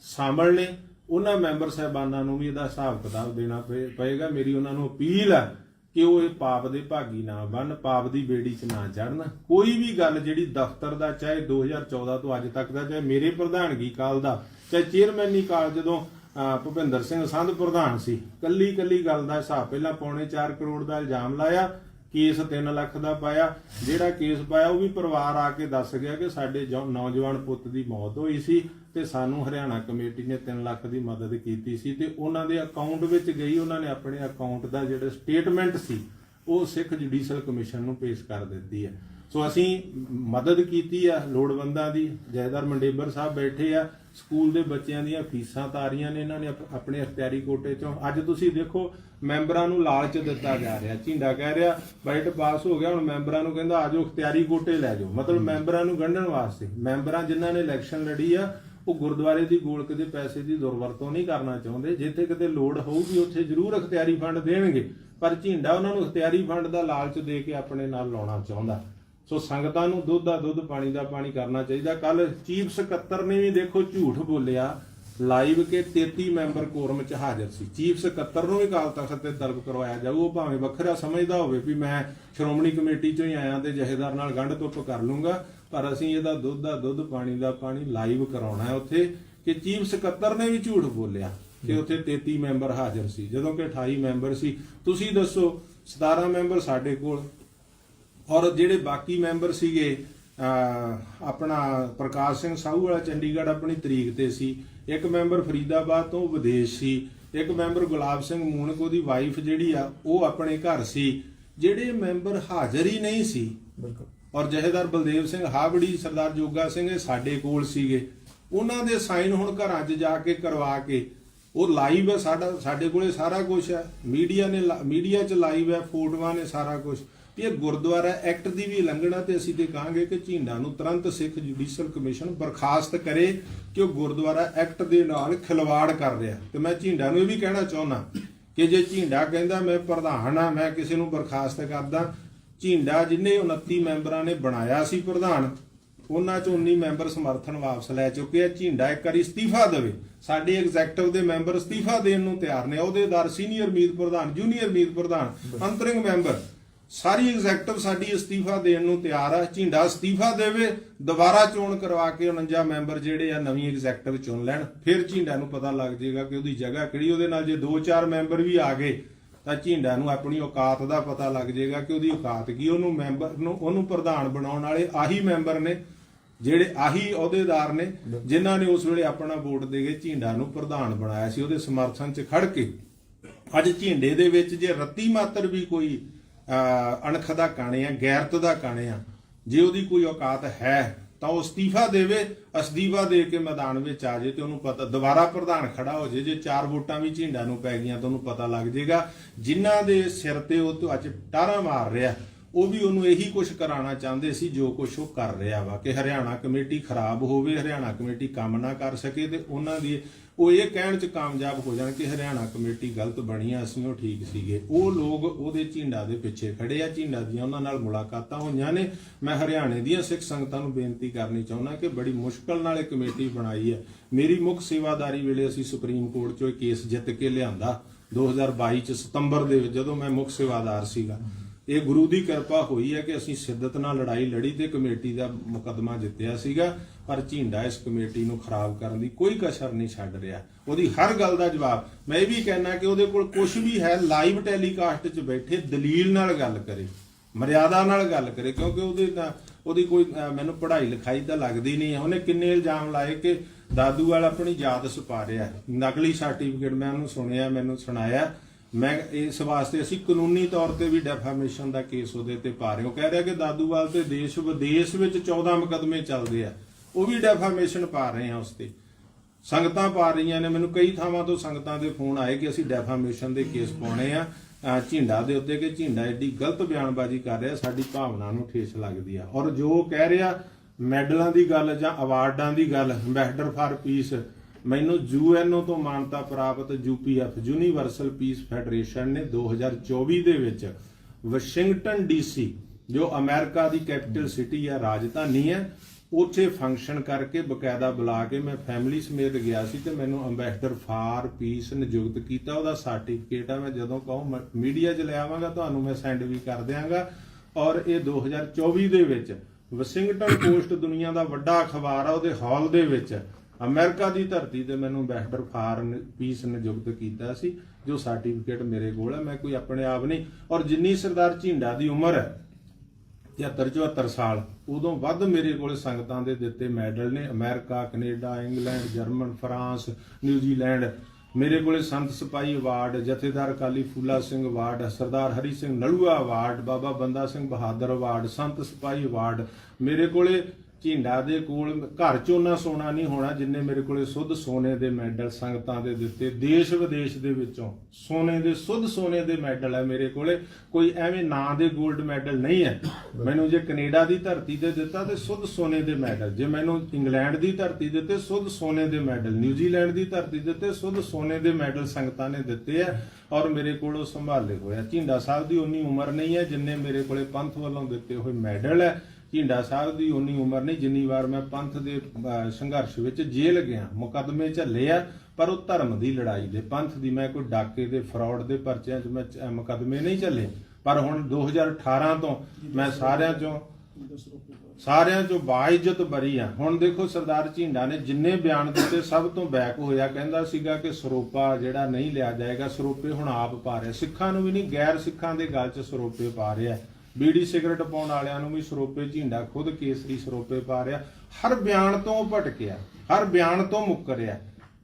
ਸ਼ਾਮਲ ਨੇ। ਉਹਨਾਂ ਮੈਂਬਰ ਸਾਹਿਬਾਨਾਂ ਨੂੰ ਵੀ ਇਹਦਾ ਹਿਸਾਬ ਕਿਤਾਬ ਦੇਣਾ ਪਏ- ਪਏਗਾ। ਮੇਰੀ ਉਹਨਾਂ ਨੂੰ ਅਪੀਲ ਹੈ ਕਿ ਉਹ ਇਹ ਪਾਪ ਦੇ ਭਾਗੀ ਨਾ ਬਣ ਪਾਪ ਦੀ ਬੇੜੀ 'ਚ ਨਾ ਚੜਨ ਕੋਈ ਵੀ ਗੱਲ ਜਿਹੜੀ ਦਫ਼ਤਰ ਦਾ ਚਾਹੇ 2014 ਤੋਂ ਅੱਜ ਤੱਕ ਦਾ ਚਾਹੇ ਮੇਰੇ ਪ੍ਰਧਾਨਗੀ ਕਾਲ ਦਾ ਚਾਹੇ ਚੇਅਰਮੈਨੀ ਕਾਲ ਜਦੋਂ ਅਹ, ਭੁਪਿੰਦਰ ਸਿੰਘ ਸੰਧ ਪ੍ਰਧਾਨ ਸੀ ਕੱਲੀ ਕੱਲੀ ਗੱਲ ਦਾ ਹਿਸਾਬ ਪਹਿਲਾਂ ਪੌਣੇ 4 ਕਰੋੜ ਦਾ ਇਲਜ਼ਾਮ ਲਾਇਆ। ਕੇਸ 3 ਲੱਖ ਦਾ ਪਾਇਆ। ਜਿਹੜਾ ਕੇਸ ਪਾਇਆ, ਉਹ ਵੀ ਪਰਿਵਾਰ ਆ ਕੇ ਦੱਸ ਗਿਆ ਕਿ ਸਾਡੇ ਜੋ- ਨੌਜਵਾਨ ਪੁੱਤ ਦੀ ਮੌਤ ਹੋਈ ਸੀ ਤੇ ਸਾਨੂੰ ਹਰਿਆਣਾ ਕਮੇਟੀ ਨੇ 3 ਲੱਖ ਦੀ ਮਦਦ ਕੀਤੀ ਸੀ ਤੇ ਉਹਨਾਂ ਦੇ ਅਕਾਊਂਟ ਵਿੱਚ ਗਈ, ਉਹਨਾਂ ਨੇ ਆਪਣੇ ਅਕਾਊਂਟ ਦਾ ਜਿਹੜਾ ਸਟੇਟਮੈਂਟ ਸੀ, ਉਹ ਸਿੱਖ ਜੁਡੀਸ਼ੀਅਲ ਕਮਿਸ਼ਨ ਨੂੰ ਪੇਸ਼ ਕਰ ਦਿੱਤੀ ਹੈ। ਸੋ ਅਸੀਂ ਮਦਦ ਕੀਤੀ ਆ ਲੋੜਵੰਦਾਂ ਦੀ। ਜੈਦਾਰ ਮੰਡੇਬਰ ਸਾਹਿਬ ਬੈਠੇ ਆ। ਸਕੂਲ ਦੇ ਬੱਚਿਆਂ ਦੀਆਂ ਫੀਸਾਂ ਤਾਰੀਆਂ ਨੇ ਇਹਨਾਂ ਨੇ ਆਪ- ਆਪਣੇ ਅਖਤਿਆਰੀ ਕੋਟੇ ਚੋਂ। ਅੱਜ ਤੁਸੀਂ ਦੇਖੋ ਮੈਂਬਰਾਂ ਨੂੰ ਲਾਲਚ ਦਿੱਤਾ ਜਾ ਰਿਹਾ। ਝਿੰਡਾ ਕਹਿ ਰਿਹਾ ਬਜਟ ਪਾਸ ਹੋ ਗਿਆ ਹੁਣ ਮੈਂਬਰਾਂ ਨੂੰ ਕਹਿੰਦਾ ਆਜੋ ਅਖਤਿਆਰੀ ਕੋਟੇ ਲੈ ਜਾਓ। ਮਤਲਬ ਮੈਂਬਰਾਂ ਨੂੰ ਗੰਢਣ ਵਾਸਤੇ। ਮੈਂਬਰਾਂ ਜਿਨ੍ਹਾਂ ਨੇ ਇਲੈਕਸ਼ਨ ਲੜੀ ਆ ਉਹ ਗੁਰਦੁਆਰੇ ਦੀ ਗੋਲਕ ਦੇ ਪੈਸੇ ਦੀ ਦੁਰਵਰਤੋਂ ਨਹੀਂ ਕਰਨਾ ਚਾਹੁੰਦੇ। ਜਿੱਥੇ ਕਿਤੇ ਲੋੜ ਹੋਊਗੀ ਉੱਥੇ ਜ਼ਰੂਰ ਅਖਤਿਆਰੀ ਫੰਡ ਦੇਣਗੇ। ਪਰ ਝਿੰਡਾ ਉਹਨਾਂ ਨੂੰ ਅਖਤਿਆਰੀ ਫੰਡ ਦਾ ਲਾਲਚ ਦੇ ਕੇ ਆਪਣੇ ਨਾਲ ਲਾਉਣਾ ਚਾਹੁੰਦਾ। ਸੋ ਸੰਗਤਾਂ ਨੂੰ ਦੁੱਧ ਦਾ ਦੁੱਧ, ਪਾਣੀ ਦਾ ਪਾਣੀ ਕਰਨਾ ਚਾਹੀਦਾ। ਕੱਲ ਚੀਫ ਸਕੱਤਰ ਨੇ ਵੀ ਦੇਖੋ ਝੂਠ ਬੋਲਿਆ, ਲਾਈਵ ਕੇ 33 ਮੈਂਬਰ ਕੋਰਮ ਚ ਹਾਜ਼ਰ ਸੀ। ਚੀਫ ਸਕੱਤਰ ਨੂੰ ਵੀ ਕਾਲ ਤਖਤ ਤੇ ਤਲਬ ਕਰਵਾਇਆ ਜਾਊ, ਉਹ ਭਾਵੇਂ ਵੱਖਰਾ ਸਮਝਦਾ ਹੋਵੇ ਵੀ ਮੈਂ ਸ਼੍ਰੋਮਣੀ ਕਮੇਟੀ ਚੋਂ ਹੀ ਆਇਆ ਤੇ ਜਹੇਦਾਰ ਨਾਲ ਗੰਢ ਧੁੱਪ ਕਰ ਲੂੰਗਾ, ਪਰ ਅਸੀਂ ਇਹਦਾ ਦੁੱਧ ਦਾ ਦੁੱਧ, ਪਾਣੀ ਦਾ ਪਾਣੀ ਲਾਈਵ ਕਰਾਉਣਾ ਹੈ ਉੱਥੇ, ਕਿ ਚੀਫ ਸਕੱਤਰ ਨੇ ਵੀ ਝੂਠ ਬੋਲਿਆ ਕਿ ਉੱਥੇ 33 ਮੈਂਬਰ ਹਾਜ਼ਰ ਸੀ। ਜਦੋਂ ਕਿ 28 ਮੈਂਬਰ ਸੀ, ਤੁਸੀਂ ਦੱਸੋ 17 ਮੈਂਬਰ ਸਾਡੇ ਕੋਲ ਔਰ ਜਿਹੜੇ ਬਾਕੀ ਮੈਂਬਰ ਸੀਗੇ ਆਪਣਾ ਪ੍ਰਕਾਸ਼ ਸਿੰਘ ਸਾਹੂ ਵਾਲਾ ਚੰਡੀਗੜ੍ਹ ਆਪਣੀ ਤਰੀਕ ਤੇ ਸੀ ਇੱਕ ਮੈਂਬਰ ਫਰੀਦਾਬਾਦ ਤੋਂ ਵਿਦੇਸ਼ ਸੀ ਇੱਕ ਮੈਂਬਰ ਗੁਲਾਬ ਸਿੰਘ ਮੂਨਕ ਉਹਦੀ ਵਾਈਫ ਜਿਹੜੀ ਆ ਉਹ ਆਪਣੇ ਘਰ ਸੀ ਜਿਹੜੇ ਮੈਂਬਰ ਹਾਜ਼ਰ ਹੀ ਨਹੀਂ ਸੀ। ਔਰ ਜਹੇਦਾਰ ਬਲਦੇਵ ਸਿੰਘ ਹਾਵੜੀ ਸਰਦਾਰ ਜੋਗਾ ਸਿੰਘ ਇਹ ਸਾਡੇ ਕੋਲ ਸੀਗੇ। ਉਹਨਾਂ ਦੇ ਸਾਈਨ ਹੁਣ ਘਰਾਂ 'ਚ ਜਾ ਕੇ ਕਰਵਾ ਕੇ ਉਹ ਲਾਈਵ ਹੈ ਸਾਡਾ ਸਾਡੇ ਕੋਲੇ ਸਾਰਾ ਕੁਝ ਹੈ ਮੀਡੀਆ ਨੇ ਮੀਡੀਆ 'ਚ ਲਾਈਵ ਹੈ ਫੋਟੋਆਂ ਨੇ ਸਾਰਾ ਕੁਝ ਇਹ ਗੁਰਦੁਆਰਾ ਐਕਟ ਦੀ ਵੀ ਉਲੰਘਣਾ ਤੇ ਅਸੀਂ ਤੇ ਕਹਾਂਗੇ ਕਿ ਝੀਂਡਾ ਨੂੰ ਤੁਰੰਤ ਸਿੱਖ ਜੁਡੀਸ਼ੀਅਲ ਕਮਿਸ਼ਨ ਬਰਖਾਸਤ ਕਰੇ ਕਿ ਉਹ ਗੁਰਦੁਆਰਾ ਐਕਟ ਦੇ ਨਾਲ ਖਿਲਵਾੜ ਕਰ ਰਿਹਾ। ਤੇ ਮੈਂ ਝੀਂਡਾ ਨੂੰ ਇਹ ਵੀ ਕਹਿਣਾ ਚਾਹੁੰਦਾ ਕਿ ਜੇ ਝੀਂਡਾ ਕਹਿੰਦਾ ਮੈਂ ਪ੍ਰਧਾਨ ਆ ਮੈਂ ਕਿਸੇ ਨੂੰ ਬਰਖਾਸਤ ਕਰਦਾ ਝੀਂਡਾ ਜਿਨੇ 29 ਮੈਂਬਰਾਂ ਨੇ ਬਣਾਇਆ ਸੀ ਪ੍ਰਧਾਨ ਉਹਨਾਂ ਚੋਂ 19 ਮੈਂਬਰ ਸਮਰਥਨ ਵਾਪਸ ਲੈ ਚੁੱਕੇ ਆ। ਝਿੰਡਾ ਇੱਕ ਵਾਰੀ ਅਸਤੀਫਾ ਦੇਵੇ। ਸਾਡੇ ਐਗਜ਼ੈਕਟਿਵ ਦੇ ਮੈਂਬਰ ਅਸਤੀਫਾ ਦੇਣ ਨੂੰ ਤਿਆਰ ਨੇ। ਅਹੁਦੇਦਾਰ ਸੀਨੀਅਰ ਮੀਤ ਪ੍ਰਧਾਨ ਜੂਨੀਅਰ ਮੀਤ ਪ੍ਰਧਾਨ ਅੰਤਰਿੰਗ ਮੈਂਬਰ। ਸਾਰੀ ਐਗਜ਼ੈਕਟਿਵ ਸਾਡੀ ਅਸਤੀਫਾ ਦੇਣ ਨੂੰ ਤਿਆਰ ਆ, ਝਿੰਡਾ ਅਸਤੀਫਾ ਦੇਵੇ, ਦੁਬਾਰਾ ਚੋਣ ਕਰਵਾ ਕੇ 49 ਮੈਂਬਰ ਜਿਹੜੇ ਆ ਨਵੀਂ ਐਗਜ਼ੈਕਟਿਵ ਚੁਣ ਲੈਣ, ਫਿਰ ਝਿੰਡਾ ਨੂੰ ਪਤਾ ਲੱਗ ਜਾਏਗਾ ਕਿ ਉਹਦੀ ਜਗ੍ਹਾ ਕਿਹੜੀ, ਉਹਦੇ ਨਾਲ ਜੇ 2-4 ਮੈਂਬਰ ਵੀ ਆ ਗਏ, ਤਾਂ ਝਿੰਡਾ ਨੂੰ ਆਪਣੀ ਔਕਾਤ ਦਾ ਪਤਾ ਲੱਗ ਜਾਏਗਾ ਕਿ ਉਹਦੀ ਔਕਾਤ ਕੀ, ਉਹਨੂੰ ਮੈਂਬਰ ਨੂੰ, ਉਹਨੂੰ ਪ੍ਰਧਾਨ ਬਣਾਉਣ ਵਾਲੇ ਆਹੀ ਮੈਂਬਰ ਨੇ, ਜਿਹੜੇ ਆਹੀ ਅਹੁਦੇਦਾਰ ਨੇ, ਜਿਨ੍ਹਾਂ ਨੇ ਉਸ ਵੇਲੇ ਆਪਣਾ ਵੋਟ ਦੇ ਕੇ ਝਿੰਡਾ ਨੂੰ ਪ੍ਰਧਾਨ ਬਣਾਇਆ ਸੀ, ਉਹਦੇ ਸਮਰਥਨ 'ਚ ਖੜ ਕੇ। ਅੱਜ ਝਿੰਡੇ ਦੇ ਵਿੱਚ ਜੇ ਰੱਤੀ ਮਾਤਰ ਵੀ ਕੋਈ ਅਣਖ ਦਾ ਕਾਣੇ ਆ, ਗੈਰਤ ਦਾ ਕਾਣੇ ਆ। ਜੇ ਉਹਦੀ ਕੋਈ ਔਕਾਤ ਹੈ, ਤਾਂ ਉਹ ਅਸਤੀਫਾ ਦੇਵੇ, ਅਸਤੀਫਾ ਦੇ ਕੇ ਮੈਦਾਨ ਵਿੱਚ ਆ ਜੇ ਤੇ ਉਹਨੂੰ ਪਤਾ, ਦੁਬਾਰਾ ਪ੍ਰਧਾਨ ਖੜਾ ਹੋ ਜੇ ਜੇ ਚਾਰ ਵੋਟਾਂ ਵੀ ਝਿੰਡਾ ਨੂੰ ਪੈ ਗਈਆਂ ਤਾਂ ਉਹਨੂੰ ਪਤਾ ਲੱਗ ਜਾਏਗਾ ਜਿਨ੍ਹਾਂ ਦੇ ਸਿਰ ਤੇ ਉਹ ਅੱਜ ਟਾਰਾਂ ਮਾਰ ਰਿਹਾ ਉਹ ਵੀ ਉਹਨੂੰ ਇਹੀ ਕੁਝ ਕਰਾਉਣਾ ਚਾਹੁੰਦੇ ਸੀ, ਜੋ ਕੁਝ ਉਹ ਕਰ ਰਿਹਾ ਵਾ, ਕਿ ਹਰਿਆਣਾ ਕਮੇਟੀ ਖਰਾਬ ਹੋਵੇ, ਹਰਿਆਣਾ ਕਮੇਟੀ ਕੰਮ ਨਾ ਕਰ ਸਕੇ ਤੇ ਉਹਨਾਂ ਦੀ ਉਹ ਇਹ ਕਹਿਣ ਚ ਕਾਮਯਾਬ ਹੋ ਜਾਣ ਕਿ ਹਰਿਆਣਾ ਕਮੇਟੀ ਗਲਤ ਬਣੀ ਆ, ਅਸੀਂ ਉਹ ਠੀਕ ਸੀਗੇ। ਉਹ ਲੋਕ ਉਹਦੇ ਝਿੰਡਾ ਦੇ ਪਿੱਛੇ ਖੜੇ ਆ, ਝਿੰਡਾ ਦੀਆਂ ਉਹਨਾਂ ਨਾਲ ਮੁਲਾਕਾਤਾਂ ਹੋਈਆਂ ਨੇ। ਮੈਂ ਹਰਿਆਣੇ ਦੀਆਂ ਸਿੱਖ ਸੰਗਤਾਂ ਨੂੰ ਬੇਨਤੀ ਕਰਨੀ ਚਾਹੁੰਦਾ ਕਿ ਬੜੀ ਮੁਸ਼ਕਲ ਨਾਲ ਇਹ ਕਮੇਟੀ ਬਣਾਈ ਹੈ ਮੇਰੀ ਮੁੱਖ ਸੇਵਾਦਾਰੀ ਵੇਲੇ ਅਸੀਂ ਸੁਪਰੀਮ ਕੋਰਟ ਚੋਂ ਇਹ ਕੇਸ ਜਿੱਤ ਕੇ ਲਿਆਂਦਾ 2022 ਚ ਸਤੰਬਰ ਦੇ ਵਿੱਚ, ਜਦੋਂ ਮੈਂ ਮੁੱਖ ਸੇਵਾਦਾਰ ਸੀਗਾ। ਇਹ ਗੁਰੂ ਦੀ ਕਿਰਪਾ ਹੋਈ ਹੈ ਕਿ ਅਸੀਂ ਸਿੱਧਤ ਨਾਲ ਲੜਾਈ ਲੜੀ ਤੇ ਕਮੇਟੀ ਦਾ ਮੁਕੱਦਮਾ ਜਿੱਤਿਆ ਸੀਗਾ, ਪਰ ਝਿੰਡਾ ਇਸ ਕਮੇਟੀ ਨੂੰ ਖਰਾਬ ਕਰਨ ਦੀ ਕੋਈ ਕਸਰ ਨਹੀਂ ਛੱਡ ਰਿਹਾ। ਉਹਦੀ ਹਰ ਗੱਲ ਦਾ ਜਵਾਬ, ਮੈਂ ਇਹ ਵੀ ਕਹਿਣਾ ਕਿ ਉਹਦੇ ਕੋਲ ਕੁਝ ਵੀ ਹੈ ਲਾਈਵ ਟੈਲੀਕਾਸਟ 'ਚ ਬੈਠੇ ਦਲੀਲ ਨਾਲ ਗੱਲ ਕਰੇ, ਮਰਿਆਦਾ ਨਾਲ ਗੱਲ ਕਰੇ, ਕਿਉਂਕਿ ਉਹਦੇ ਤਾਂ ਉਹਦੀ ਕੋਈ ਮੈਨੂੰ ਪੜ੍ਹਾਈ ਲਿਖਾਈ ਤਾਂ ਲੱਗਦੀ ਨਹੀਂ ਹੈ। ਉਹਨੇ ਕਿੰਨੇ ਇਲਜ਼ਾਮ ਲਾਏ ਕਿ ਦਾਦੂ ਵਾਲਾ ਆਪਣੀ ਯਾਦ ਸੁਪਾ ਰਿਹਾ ਨਕਲੀ ਸਰਟੀਫਿਕੇਟ ਮੈਂ ਉਹਨੂੰ ਸੁਣਿਆ, ਮੈਨੂੰ ਸੁਣਾਇਆ। ਮੈਂ ਇਸ ਵਾਸਤੇ ਅਸੀਂ ਕਾਨੂੰਨੀ ਤੌਰ ਤੇ ਵੀ ਡੈਫਾਮੇਸ਼ਨ ਦਾ ਕੇਸ ਉਹਦੇ ਤੇ ਪਾ ਰਹੇ ਹਾਂ। ਕਹਿ ਰਿਹਾ ਕਿ ਦਾਦੂਵਾਲ ਤੇ ਦੇਸ਼ ਵਿਦੇਸ਼ ਵਿੱਚ 14 ਮੁਕਦਮੇ ਚੱਲਦੇ ਆ। ਉਹ ਵੀ ਡੈਫਾਮੇਸ਼ਨ ਪਾ ਰਹੇ ਹਾਂ ਉਸ ਤੇ। ਸੰਗਤਾਂ ਪਾ ਰਹੀਆਂ ਨੇ। ਮੈਨੂੰ ਕਈ ਥਾਵਾਂ ਤੋਂ ਸੰਗਤਾਂ ਦੇ ਫੋਨ ਆਏ ਕਿ ਅਸੀਂ ਡੈਫਾਮੇਸ਼ਨ ਦੇ ਕੇਸ ਪਾਉਣੇ ਆ। ਅਹ ਝਿੰਡਾ ਦੇ ਉੱਤੇ ਕਿ ਝਿੰਡਾ ਐਡੀ ਗਲਤ ਬਿਆਨਬਾਜ਼ੀ ਕਰ ਰਿਹਾ, ਸਾਡੀ ਭਾਵਨਾ ਨੂੰ ਠੇਸ ਲੱਗਦੀ ਆ। ਔਰ ਜੋ ਕਹਿ ਰਿਹਾ ਮੈਡਲਾਂ ਦੀ ਗੱਲ ਜਾਂ ਅਵਾਰਡਾਂ ਦੀ ਗੱਲ ਐਂਬੈਸਡਰ ਫਾਰ ਪੀਸ ਮੈਨੂੰ ਯੂਐਨਓ ਤੋਂ ਮਾਨਤਾ ਪ੍ਰਾਪਤ ਯੂਪੀਐਫ ਯੂਨੀਵਰਸਲ ਪੀਸ ਫੈਡਰੇਸ਼ਨ ਨੇ 2024 ਦੇ ਵਿੱਚ ਵਾਸ਼ਿੰਗਟਨ ਡੀਸੀ, ਜੋ ਅਮਰੀਕਾ ਦੀ ਕੈਪੀਟਲ ਸਿਟੀ ਹੈ, ਰਾਜਧਾਨੀ ਹੈ, ਉੱਥੇ ਫੰਕਸ਼ਨ ਕਰਕੇ ਬਕਾਇਦਾ ਬੁਲਾ ਕੇ ਮੈਂ ਫੈਮਿਲੀ ਸਮੇਤ ਗਿਆ ਸੀ ਤੇ ਮੈਨੂੰ ਅੰਬੈਸਡਰ ਫਾਰ ਪੀਸ ਨਿਯੁਕਤ ਕੀਤਾ। ਉਹਦਾ ਸਰਟੀਫਿਕੇਟ ਆ, ਮੈਂ ਜਦੋਂ ਕਹੂੰ ਮੀਡੀਆ 'ਚ ਲੈ ਆਵਾਂਗਾ, ਤੁਹਾਨੂੰ ਮੈਂ ਸੈਂਡ ਵੀ ਕਰ ਦਿਆਂਗਾ। ਔਰ ਇਹ 2024 ਦੇ ਵਿੱਚ ਵਾਸ਼ਿੰਗਟਨ ਪੋਸਟ ਦੁਨੀਆ ਦਾ ਵੱਡਾ ਅਖਬਾਰ ਆ, ਉਹਦੇ ਹਾਲ ਦੇ ਵਿੱਚ ਅਮਰੀਕਾ ਦੀ ਧਰਤੀ ਤੇ ਮੈਨੂੰ ਅੰਬੈਸਡਰ ਫਾਰ ਪੀਸ ਨਿਯੁਕਤ ਕੀਤਾ ਸੀ, ਜੋ ਸਰਟੀਫਿਕੇਟ ਮੇਰੇ ਕੋਲ ਹੈ, ਮੈਂ ਕੋਈ ਆਪਣੇ ਆਪ ਨਹੀਂ। ਔਰ ਜਿੰਨੀ ਸਰਦਾਰ ਝਿੰਡਾ ਦੀ ਉਮਰ ਹੈ 73 74 ਸਾਲ, ਉਦੋਂ ਵੱਧ ਮੇਰੇ ਕੋਲ ਸੰਗਤਾਂ ਦੇ ਦਿੱਤੇ ਮੈਡਲ ਨੇ। America, Canada, England, German, France New Zealand ਮੇਰੇ ਕੋਲੇ Sant Sipahi award, Jathedar Kali Phula Singh award, Sardar Hari Singh Nalwa award, Baba Banda Singh Bahadur award, ਸੰਤ ਸਿਪਾਹੀ ਅਵਾਰਡ। ਮੇਰੇ ਕੋਲੇ ਝਿੰਡਾ ਦੇ ਕੋਲ ਘਰ ਚ ਉਹਨਾਂ ਸੋਨਾ ਨਹੀਂ ਹੋਣਾ ਜਿੰਨੇ ਮੇਰੇ ਕੋਲੇ ਸੁੱਧ ਸੋਨੇ ਦੇ ਮੈਡਲ ਸੰਗਤਾਂ ਦੇ ਦਿੱਤੇ, ਦੇਸ਼ ਵਿਦੇਸ਼ ਦੇ ਵਿੱਚੋਂ ਸੋਨੇ ਦੇ, ਸੁੱਧ ਸੋਨੇ ਦੇ ਮੈਡਲ ਹੈ ਮੇਰੇ ਕੋਲੇ। ਕੋਈ ਐਵੇਂ ਨਾਂ ਦੇ 골ਡ ਮੈਡਲ ਨਹੀਂ ਹੈ। ਮੈਨੂੰ ਜੇ ਕੈਨੇਡਾ ਦੀ ਧਰਤੀ ਤੇ ਦਿੱਤਾ ਤੇ ਸੁੱਧ ਸੋਨੇ ਦੇ ਮੈਡਲ। ਜੇ ਮੈਨੂੰ ਇੰਗਲੈਂਡ ਦੀ ਧਰਤੀ ਦਿੱਤੇ, ਸੁੱਧ ਸੋਨੇ ਦੇ ਮੈਡਲ। ਨਿਊਜ਼ੀਲੈਂਡ ਦੀ ਧਰਤੀ ਦਿੱਤੇ, ਸੁੱਧ ਸੋਨੇ ਦੇ ਮੈਡਲ ਸੰਗਤਾਂ ਨੇ ਦਿੱਤੇ ਆ ਔਰ ਮੇਰੇ ਕੋਲ ਉਹ ਸੰਭਾਲੇ ਹੋਇਆ ਝਿੰਡਾ ਸਾਹਿਬ ਦੀ ਉਨੀ ਉਮਰ ਨਹੀਂ ਹੈ ਜਿੰਨੇ ਮੇਰੇ ਕੋਲੇ ਪੰਥ ਵੱਲੋਂ ਦਿੱਤੇ ਹੋਏ ਮੈਡਲ ਹੈ। ਝਿੰਡਾ ਸਾਹਿਬ ਦੀ ਉਨੀ ਉਮਰ ਨਹੀਂ, ਜਿੰਨੀ ਵਾਰ ਮੈਂ ਪੰਥ ਦੇ ਸੰਘਰਸ਼ ਵਿੱਚ ਜੇਲ੍ਹ ਗਿਆ, ਮੁਕੱਦਮੇ ਝੱਲੇ ਆ, ਪਰ ਉਹ ਧਰਮ ਦੀ ਲੜਾਈ ਦੇ, ਪੰਥ ਦੀ ਮੈਂ ਕੋਈ ਡਾਕੇ ਦੇ, ਫਰਾਡ ਦੇ ਪਰਚਿਆਂ 'ਚ ਮੈਂ ਚ- ਮੁਕੱਦਮੇ ਨਹੀਂ ਝੱਲੇ। ਪਰ ਹੁਣ 2018 ਤੋਂ ਮੈਂ ਸਾਰਿਆਂ 'ਚੋਂ ਸਾਰਿਆਂ 'ਚੋਂ ਬਾਇਜ਼ਤ ਬਰੀ ਆ। ਹੁਣ ਦੇਖੋ ਸਰਦਾਰ ਝਿੰਡਾ ਨੇ ਜਿੰਨੇ ਬਿਆਨ ਦਿੱਤੇ, ਸਭ ਤੋਂ ਬੈਕ ਹੋਇਆ, ਕਹਿੰਦਾ ਸੀਗਾ ਕਿ ਸਰੋਪਾ ਜਿਹੜਾ ਨਹੀਂ ਲਿਆ ਜਾਏਗਾ, ਸਰੋਪੇ ਹੁਣ ਆਪ ਪਾ ਰਿਹਾ। ਸਿੱਖਾਂ ਨੂੰ ਵੀ ਨਹੀਂ, ਗੈਰ ਸਿੱਖਾਂ ਦੇ ਗੱਲ 'ਚ ਸਰੋਪੇ ਪਾ ਰਿਹਾ। ਬੀੜੀ ਸਿਗਰਟ ਪਾਉਣ ਵਾਲਿਆਂ ਨੂੰ ਵੀ ਸਰੋਪੇ ਝਿੰਡਾ ਖੁਦ ਕੇਸਰੀ ਸਰੋਪੇ ਪਾ ਰਿਹਾ। ਹਰ ਬਿਆਨ ਤੋਂ ਭਟਕਿਆ, ਹਰ ਬਿਆਨ ਤੋਂ ਮੁੱਕਰਿਆ।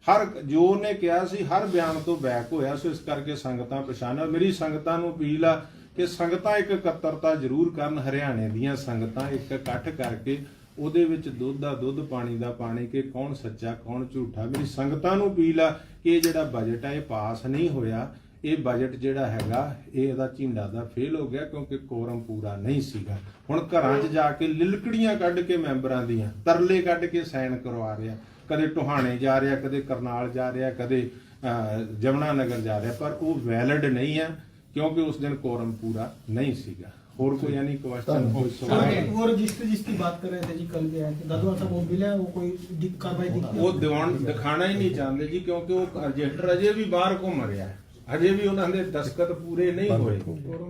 ਹਰ ਜੋ ਉਹਨੇ ਕਿਹਾ ਸੀ, ਹਰ ਬਿਆਨ ਤੋਂ ਬੈਕ ਹੋਇਆ। ਸੋ ਇਸ ਕਰਕੇ ਸੰਗਤਾਂ ਪਛਾਣਿਆ ਮੇਰੀ ਸੰਗਤਾਂ ਨੂੰ ਅਪੀਲ ਆ ਕਿ ਸੰਗਤਾਂ ਇੱਕ ਇਕੱਤਰਤਾ ਜ਼ਰੂਰ ਕਰਨ। ਹਰਿਆਣੇ ਦੀਆਂ ਸੰਗਤਾਂ ਇੱਕ ਇਕੱਠ ਕਰਕੇ ਉਹਦੇ ਵਿੱਚ ਦੁੱਧ ਦਾ ਦੁੱਧ, ਪਾਣੀ ਦਾ ਪਾਣੀ ਕਿ ਕੌਣ ਸੱਚਾ, ਕੌਣ ਝੂਠਾ। ਮੇਰੀ ਸੰਗਤਾਂ ਨੂੰ ਅਪੀਲ ਆ ਕਿ ਇਹ ਜਿਹੜਾ ਬਜਟ ਹੈ ਇਹ ਪਾਸ ਨਹੀਂ ਹੋਇਆ। ਇਹ ਬਜਟ ਜਿਹੜਾ ਹੈਗਾ ਇਹ ਇਹਦਾ ਝਿੰਡਾ ਦਾ ਫੇਲ ਹੋ ਗਿਆ ਕਿਉਂਕਿ ਕੋਰਮ ਪੂਰਾ ਨਹੀਂ ਸੀਗਾ ਹੁਣ ਘਰਾਂ 'ਚ ਜਾ ਕੇ ਲਿਲਕੜੀਆਂ ਕੱਢ ਕੇ ਮੈਂਬਰਾਂ ਦੀਆਂ ਤਰਲੇ ਕੱਢ ਕੇ ਸਾਈਨ ਕਰਵਾ ਰਿਹਾ ਕਦੇ ਟੋਹਾਣੇ ਜਾ ਰਿਹਾ ਕਦੇ ਕਰਨਾਲ ਜਾ ਰਿਹਾ ਕਦੇ ਅਹ, ਜਮਨਾ ਨਗਰ ਜਾ ਰਿਹਾ ਪਰ ਉਹ ਵੈਲਿਡ ਨਹੀਂ ਹੈ ਕਿਉਂਕਿ ਉਸ ਦਿਨ ਕੋਰਮ ਪੂਰਾ ਨਹੀਂ ਸੀਗਾ ਹੋਰ ਕੋਈ ਯਾਨੀ ਕੁਐਸਚਨ ਕੋਈ ਸਵਾਲ सर, वो रजिस्टर जिसकी बात कर रहे थे जी कल गया कि दादू साहब वो मिला है वो कोई दिक कार्रवाई दिखती है ਉਹ ਦਿਵਾਨ ਦਿਖਾਣਾ ਹੀ ਨਹੀਂ ਚਾਹੁੰਦੇ ਜੀ ਕਿਉਂਕਿ ਉਹ ਰਜਿਸਟਰ ਅਜੇ ਵੀ ਬਾਹਰ ਘੁੰਮ ਰਿਹਾ ਹੈ ਅਜੇ ਵੀ ਉਹਨਾਂ ਦੇ ਦਸਖਤ ਪੂਰੇ ਨਹੀਂ ਹੋਏ।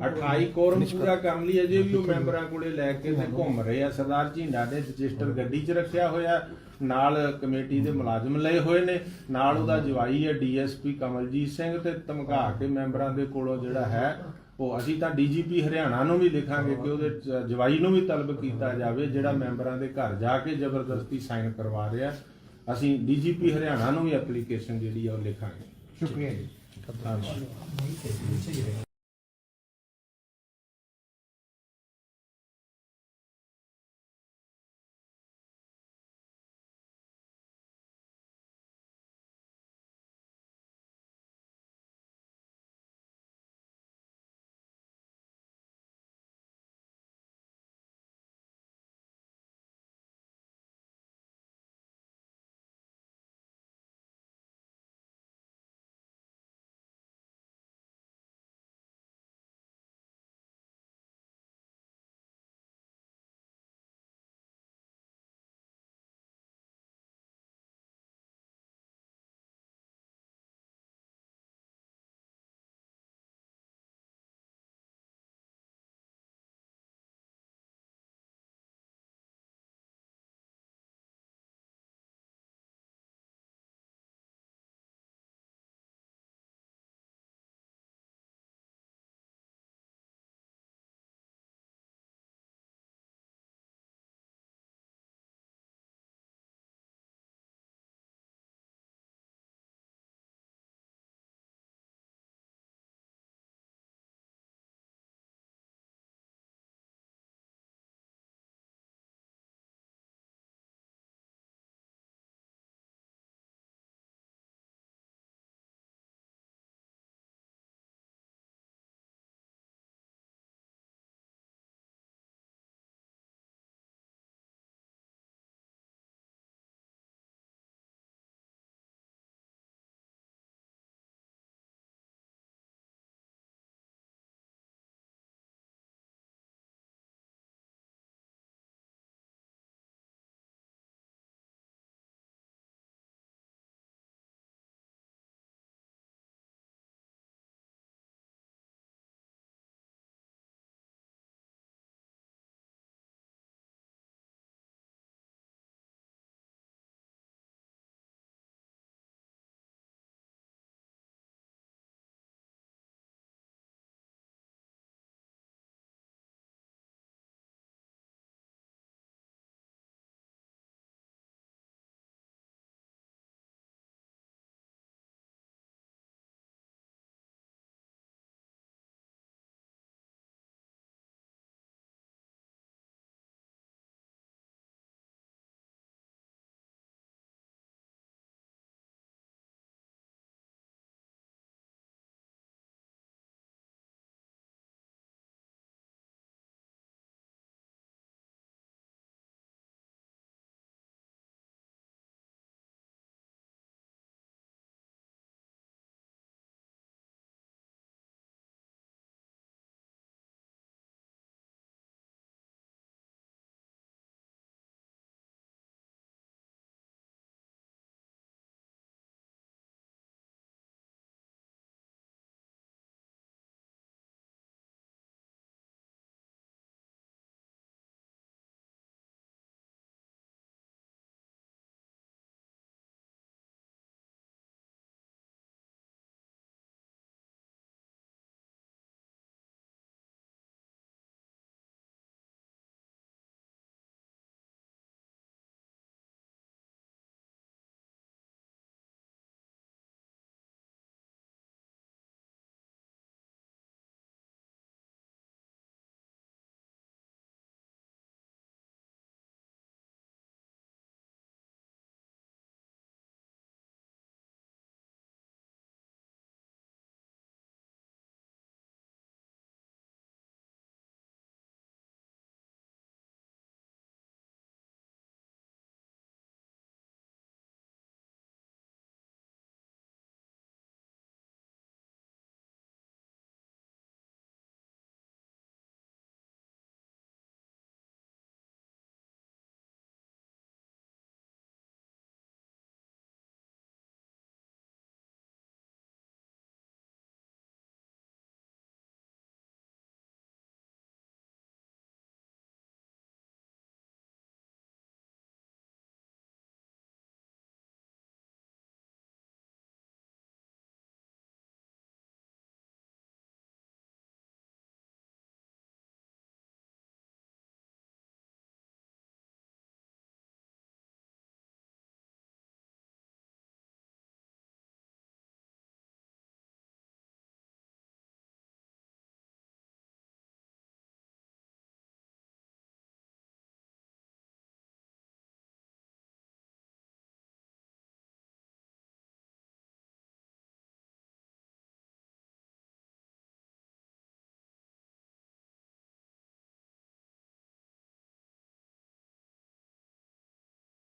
28 ਕੋਰਮ ਪੂਰਾ ਕਰਨ ਲਈ ਅਜੇ ਵੀ ਉਹ ਮੈਂਬਰਾਂ ਕੋਲੇ ਲੈ ਕੇ ਤੇ ਘੁੰਮ ਰਹੇ ਆ। ਸਰਦਾਰ ਝਿੰਡਾ ਦੇ ਰਜਿਸਟਰ ਗੱਡੀ 'ਚ ਰੱਖਿਆ ਹੋਇਆ ਨਾਲ ਕਮੇਟੀ ਦੇ ਮੁਲਾਜ਼ਮ ਲਏ ਹੋਏ ਨੇ। ਨਾਲ ਉਹਦਾ ਜਵਾਈ ਹੈ ਡੀਐਸਪੀ ਕਮਲਜੀਤ ਸਿੰਘ ਤੇ ਧਮਕਾ ਕੇ ਮੈਂਬਰਾਂ ਦੇ ਕੋਲੋਂ ਜਿਹੜਾ ਹੈ ਉਹ ਅਸੀਂ ਤਾਂ ਡੀਜੀਪੀ ਹਰਿਆਣਾ ਨੂੰ ਵੀ ਲਿਖਾਂਗੇ ਕਿ ਉਹਦੇ ਜਵਾਈ ਨੂੰ ਵੀ ਤਲਬ ਕੀਤਾ ਜਾਵੇ ਜਿਹੜਾ ਮੈਂਬਰਾਂ ਦੇ ਘਰ ਜਾ ਕੇ ਜ਼ਬਰਦਸਤੀ ਸਾਈਨ ਕਰਵਾ ਰਿਹਾ ਅਸੀਂ ਡੀਜੀਪੀ ਹਰਿਆਣਾ ਨੂੰ ਵੀ ਐਪਲੀਕੇਸ਼ਨ ਜਿਹੜੀ ਆ ਉਹ ਲਿਖਾਂਗੇ। ਸ਼ੁਕਰੀਆ ਜੀ। マイペース1位です。